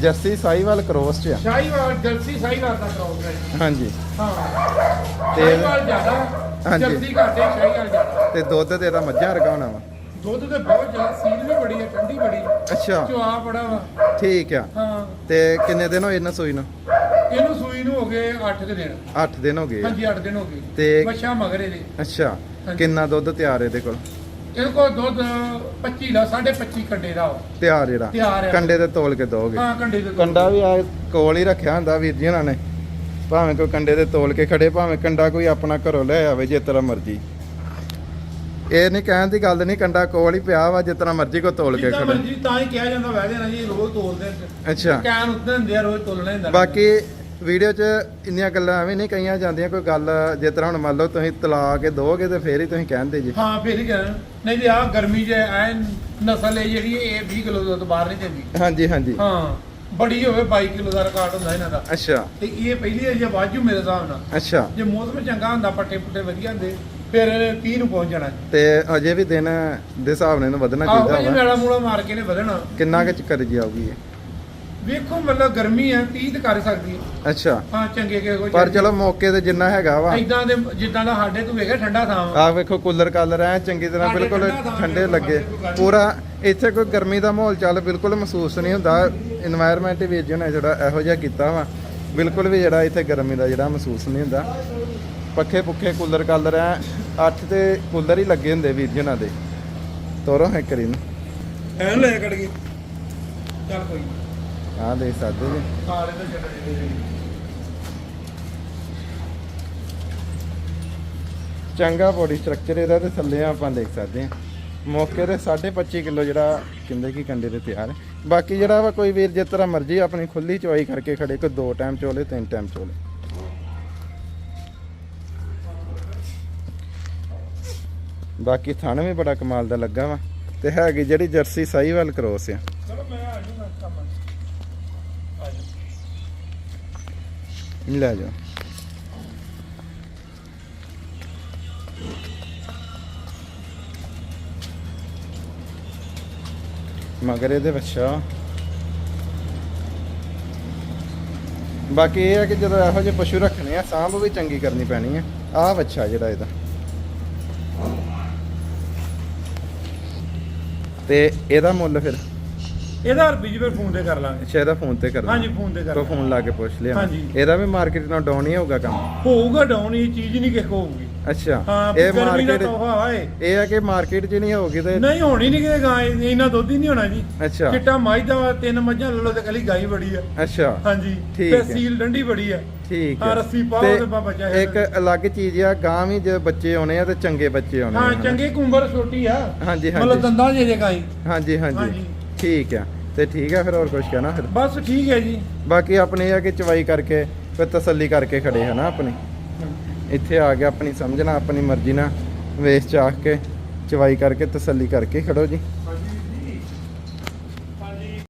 ਜਰਸੀ ਸਾਈਵਾਲ ਕ੍ਰੋਸ ਚ ਆ। ਸ਼ਾਹੀਵਾਲ ਜਲਸੀ ਸ਼ਾਹੀਵਾਲ ਦਾ ਕਰਾਉਂਗਾ ਹਾਂਜੀ। ਹਾਂ। ਤੇ- ਸ਼ਾਹੀਵਾਲ ਜ਼ਿਆਦਾ ਹਾਂਜੀ। ਜਲਸੀ ਘੱਟ ਸ਼ਾਹੀਵਾਲ ਜ਼ਿਆਦਾ। ਤੇ ਦੁੱਧ ਤੇ ਇਹਦਾ ਮੱਝਾਂ ਵਰਗਾ ਹੋਣਾ ਵਾ? ਦੁੱਧ ਤੇ ਬਹੁਤ ਜ਼ਿਆਦਾ ਸੀਲ ਵੀ ਬੜੀ ਹੈ ਠੰਡੀ ਬੜੀ ਅੱਛਾ। ਚੁਆ ਬੜਾ ਵਾ। ਠੀਕ ਆ। ਹਾਂ। ਤੇ ਕਿੰਨੇ ਦਿਨ ਹੋਏ ਇਹਨਾਂ ਸੂਈ ਨੂੰ? ਇਹਨੂੰ ਸੂਈ ਨੂੰ ਹੋ ਗਏ 8 ਕੁ ਦਿਨ। 8 ਦਿਨ ਹੋ ਗਏ ਆ। ਹਾਂਜੀ 8 ਦਿਨ ਹੋ ਗਏ। ਤੇ- ਬੱਚਾ ਮਗਰੇ ਦੇ ਅੱਛਾ। ਹਾਂਜੀ। ਕਿੰਨਾ ਦੁੱਧ ਤਿਆਰ ਇਹਦੇ ਕੋਲ? ਇਹਦੇ ਕੋਲ ਦੁੱਧ 25 ਦਾ 25.5 ਕੰਡੇ ਦਾ ਵਾ। ਤਿਆਰ ਜਿਹੜਾ ਤਿਆਰ ਆ। ਕੰਡੇ ਤੇ ਤੋਲ ਕੇ ਦੋਗੇ ਹਾਂ ਕੰਡੇ ਦੇ ਦੁੱਧ। ਕੰਡਾ ਵੀ ਆ ਕੋਲ ਹੀ ਰੱਖਿਆ ਹੁੰਦਾ ਵੀਰ ਜੀ ਉਹਨਾਂ ਨੇ ਭਾਵੇਂ ਕੋਈ ਕੰਡੇ ਤੇ ਤੋਲ ਕੇ ਖੜੇ ਭਾਵੇਂ ਕੰਡਾ ਕੋਈ ਆਪਣਾ ਘਰੋਂ ਲੈ ਆਵੇ ਜੇ ਤਰ੍ਹਾਂ ਮਰਜ਼ੀ ਇਹ ਨਹੀਂ ਕਹਿਣ ਦੀ ਗੱਲ ਨਹੀਂ ਕੰਡਾ ਕੋਲ ਹੀ ਪਿਆ ਵਾ ਜਿਸ ਤਰ੍ਹਾਂ ਮਰਜ਼ੀ ਕੋ ਤੋਲ ਕੇ ਜਿੱਦਾਂ ਖੜੇ ਮਰਜ਼ੀ ਤਾਂ ਹੀ ਕਿਹਾ ਜਾਂਦਾ ਵਹਿ ਜਾਣਾ ਜੀ ਰੋਜ਼ ਤੋਲਦੇ। ਅੱਛਾ ਕੈਨ ਉੱਤੇ ਹੁੰਦੇ ਆ ਰੋਜ਼ ਤੋਲਣੇ ਹੁੰਦਾ ਬਾਕੀ ਵੀਡੀਓ 'ਚ ਇੰਨੀਆਂ ਗੱਲਾਂ ਐਵੇਂ ਨਹੀਂ ਕਹੀਆਂ ਜਾਂਦੀਆਂ ਕੋਈ ਗੱਲ ਜਿਸ ਤਰ੍ਹਾਂ ਹੁਣ ਮੰਨ ਲਓ ਤੁਸੀਂ ਤਲਾ ਕੇ ਦੋਗੇ ਤੇ ਫੇਰ ਹੀ ਤੁਸੀਂ ਕਹਿੰਦੇ ਜੀ। ਹਾਂ ਫੇਰ ਹੀ ਕਹਿਣਾ। ਨਹੀਂ ਤੇ ਆ ਗਰਮੀ 'ਚ ਐ ਨਸਲ ਹੈ ਜਿਹੜੀ ਇਹ 20 ਕਿਲੋ ਦੁੱਧ ਬਾਹਰ ਨਹੀਂ ਦਿੰਦੀ ਹਾਂਜੀ ਹਾਂਜੀ। ਹਾਂ ਬੜੀ ਹੋਵੇ 22 ਕਿਲੋ ਦਾ ਰਿਕਾਰਡ ਹੁੰਦਾ ਇਹਨਾਂ ਦਾ। ਅੱਛਾ। ਤੇ ਇਹ ਪਹਿਲੀ ਹੈ ਜੇ ਵਾਜੂ ਮੇਰੇ ਹਿਸਾਬ ਨਾਲ। ਅੱਛਾ। ਜੇ ਮੌਸਮ ਚੰਗਾ ਹੁੰਦਾ ਪੱਟੇ ਪੁੱਟੇ ਵਧੀਆ ਹੁੰਦੇ ਫਿਰ 30 ਨੂੰ ਪਹੁੰਚ ਜਾਣਾ। ਤੇ ਅਜੇ ਵੀ ਦਿਨ ਦੇ ਹਿਸਾਬ ਨਾਲ ਇਹਨੂੰ ਵਧਣਾ ਆਹੋ ਚਾਹੀਦਾ ਜੀ ਵਾ। ਮੇਲਾ ਮੂਲਾ ਮਾਰ ਕੇ ਨੇ ਵਧਣਾ। ਕਿੰਨਾ ਕੁ ਚੱਕਰ ਜੀ ਆਊਗੀ ਇਹ? ਵੇਖੋ ਮਤਲਬ ਗਰਮੀ ਆ 30 ਕਰ ਸਕਦੀ ਹੈ। ਅੱਛਾ। ਹਾਂ ਚੰਗੇ ਕੇ ਕੋਈ ਪਰ ਚਲੋ ਮੌਕੇ ਤੇ ਜਿੰਨਾ ਹੈਗਾ ਵਾ। ਇਦਾਂ ਦੇ ਜਿੱਦਾਂ ਦਾ ਸਾਡੇ ਤੂੰ ਵੇਖਿਆ ਠੰਡਾ ਥਾਂ ਵਾ। ਆ ਵੇਖੋ ਕੂਲਰ ਕਾਲਰ ਐ ਚੰਗੀ ਤਰ੍ਹਾਂ ਬਿਲਕੁਲ ਠੰਡੇ ਲੱਗੇ। ਪੂਰਾ ਇੱਥੇ ਕੋਈ ਗਰਮੀ ਦਾ ਮਾਹੌਲ ਚੱਲ ਬਿਲਕੁਲ ਮਹਿਸੂਸ ਨਹੀਂ ਹੁੰਦਾ। এনवायरमेंट ਵੀ ਜਿਹੜਾ ਜਿਹੜਾ ਇਹੋ ਜਿਹਾ ਕੀਤਾ ਵਾ। ਬਿਲਕੁਲ ਵੀ ਜਿਹੜਾ ਇੱਥੇ ਗਰਮੀ ਦਾ ਜਿਹੜਾ ਮਹਿਸੂਸ ਨਹੀਂ ਹੁੰਦਾ। ਪੱਖੇ ਪੁੱਖੇ ਕੂਲਰ ਕਾਲਰ ਐ ਅੱਠ ਤੇ ਕੂਲਰ ਹੀ ਲੱਗੇ ਹੁੰਦੇ ਵੀਰ ਜੀ ਦੇ। ਤੋਰੋ ਹੈ ਕਰੀਨ ਐਨ ਲੈ ਕੜ ਗਈ। ਚੱਲ ਕੋਈ ਆ ਦੇਖ ਸਕਦੇ ਜੀ। ਕਾਲੇ ਤਾਂ ਛੱਡ ਦੇ ਚੰਗਾ ਬੋਡੀ ਸਟਰਕਚਰ ਇਹਦਾ ਤੇ ਥੱਲੇ ਆਪਾਂ ਦੇਖ ਸਕਦੇ ਹਾਂ। ਮੌਕੇ ਤੇ 25.5 ਕਿਲੋ ਜਿਹੜਾ ਕਿੰਦੇ ਕੀ ਕੰਡੇ ਦੇ ਤਿਆਰ ਹੈ। ਬਾਕੀ ਜਿਹੜਾ ਵਾ ਕੋਈ ਵੀਰ ਜਿਸ ਤਰ੍ਹਾਂ ਮਰਜ਼ੀ ਆਪਣੀ ਖੁੱਲੀ ਚਵਾਈ ਕਰਕੇ ਖੜੇ ਕੋਈ ਦੋ ਟਾਈਮ ਚੋਲੇ ਤਿੰਨ ਟਾਈਮ ਚੋਲੇ। ਬਾਕੀ ਥਣ ਵੀ ਬੜਾ ਕਮਾਲ ਦਾ ਲੱਗਾ ਵਾ ਤੇ ਹੈਗੀ ਜਿਹੜੀ ਜਰਸੀ ਸਾਈਵਾਲ ਕ੍ਰੋਸ ਆ। ਚਲੋ ਮੈਂ ਆ ਜੂਗਾ ਕੰਮ ਆ ਜਾ ਲੈ ਜਾਓ। ਮਗਰ ਇਹਦੇ ਬੱਚਾ ਬਾਕੀ ਇਹ ਹੈ ਕਿ ਜਦੋਂ ਇਹੋ ਜਿਹੇ ਪਸ਼ੂ ਰੱਖਣੇ ਆ, ਸਾਂਭ ਵੀ ਚੰਗੀ ਕਰਨੀ ਪੈਣੀ ਆ। ਆਹ ਬੱਚਾ ਜਿਹੜਾ ਇਹਦਾ। ਤੇ ਇਹਦਾ ਮੁੱਲ ਫਿਰ ਇਹਦਾ ਜੀ ਫਿਰ ਫੋਨ ਤੇ ਕਰ ਲਾਂਗੇ। ਅੱਛਾ ਇਹਦਾ ਫੋਨ ਤੇ ਕਰਨਾ ਹਾਂਜੀ ਫੋਨ ਤੇ ਕਰ ਲਾਂਗੇ। ਫੋਨ ਲਾ ਕੇ ਪੁੱਛ ਲਿਆ। ਹਾਂਜੀ। ਇਹਦਾ ਵੀ ਮਾਰਕੀਟ ਨਾਲ ਡਾਊਨ ਹੀ ਹੋਊਗਾ ਕੰਮ? ਹੋਊਗਾ ਡਾਊਨ ਇਹ ਚੀਜ਼ ਨਹੀਂ ਕਿਸੇ ਹੋਊਗੀ। ਅੱਛਾ ਹਾਂ ਇਹ ਗਰਮੀ ਦਾ ਤੋਹਫਾ ਆਏ ਇਹ। ਹੈ ਕਿ ਮਾਰਕੀਟ 'ਚ ਨਹੀਂ ਹੋਊਗੀ ਤੇ ਨਹੀਂ ਹੋਣੀ ਨਹੀਂ ਕਿਤੇ ਗਾਂ ਇਹਨਾਂ ਦੁੱਧ ਹੀ ਨਹੀਂ ਹੋਣਾ ਜੀ। ਅੱਛਾ। ਚਿੱਟਾ ਮਾਈ ਦਾ ਤਿੰਨ ਮੱਝਾਂ ਲੈ ਲਓ ਤੇ ਕੱਲੀ ਗਾਈ ਬੜੀ ਆ। ਅੱਛਾ। ਹਾਂਜੀ ਠੀਕ ਤੇ ਹੈ। ਸੀਲ ਡੰਡੀ ਬੜੀ ਆ। ਠੀਕ ਹਾਂ, ਹੈ। ਰੱਸੀ ਪਾਓ ਤੇ ਬਾਬਾ ਚਾਹੇ ਇੱਕ ਅਲੱਗ ਚੀਜ਼ ਆ ਗਾਂ ਵੀ ਜੇ ਬੱਚੇ ਆਉਣੇ ਆ ਤੇ ਚੰਗੇ ਬੱਚੇ ਆਉਣੇ ਹਾਂ ਆ ਚੰਗੇ ਕੁੰਬਰ ਛੋਟੀ ਆ। ਹਾਂਜੀ ਮਤਲਬ ਹਾਂਜੀ ਦੰਦਾਂ ਜੇ ਜੇ ਗਾਈ। ਹਾਂਜੀ ਹਾਂਜੀ। ਹਾਂਜੀ। ਠੀਕ ਆ। ਤੇ ਠੀਕ ਆ ਫਿਰ ਹੋਰ ਕੁਝ ਕਹਿਣਾ ਫਿਰ? ਬਸ ਠੀਕ ਹੈ ਜੀ। ਬਾਕੀ ਆਪਣੇ ਇਹ ਆ ਕਿ ਚਵਾਈ ਕਰਕੇ ਫਿਰ ਤਸੱਲੀ ਕਰਕੇ ਖੜੇ ਹਨਾ ਆਪਣੀ। ਇੱਥੇ ਆ ਕੇ ਆਪਣੀ ਸਮਝਣਾ ਆਪਣੀ ਮਰਜ਼ੀ ਨਾਲ ਵੇਚ ਚਾਖ ਕੇ ਚਵਾਈ ਕਰਕੇ ਤਸੱਲੀ ਕਰਕੇ ਖੜੋ ਜੀ।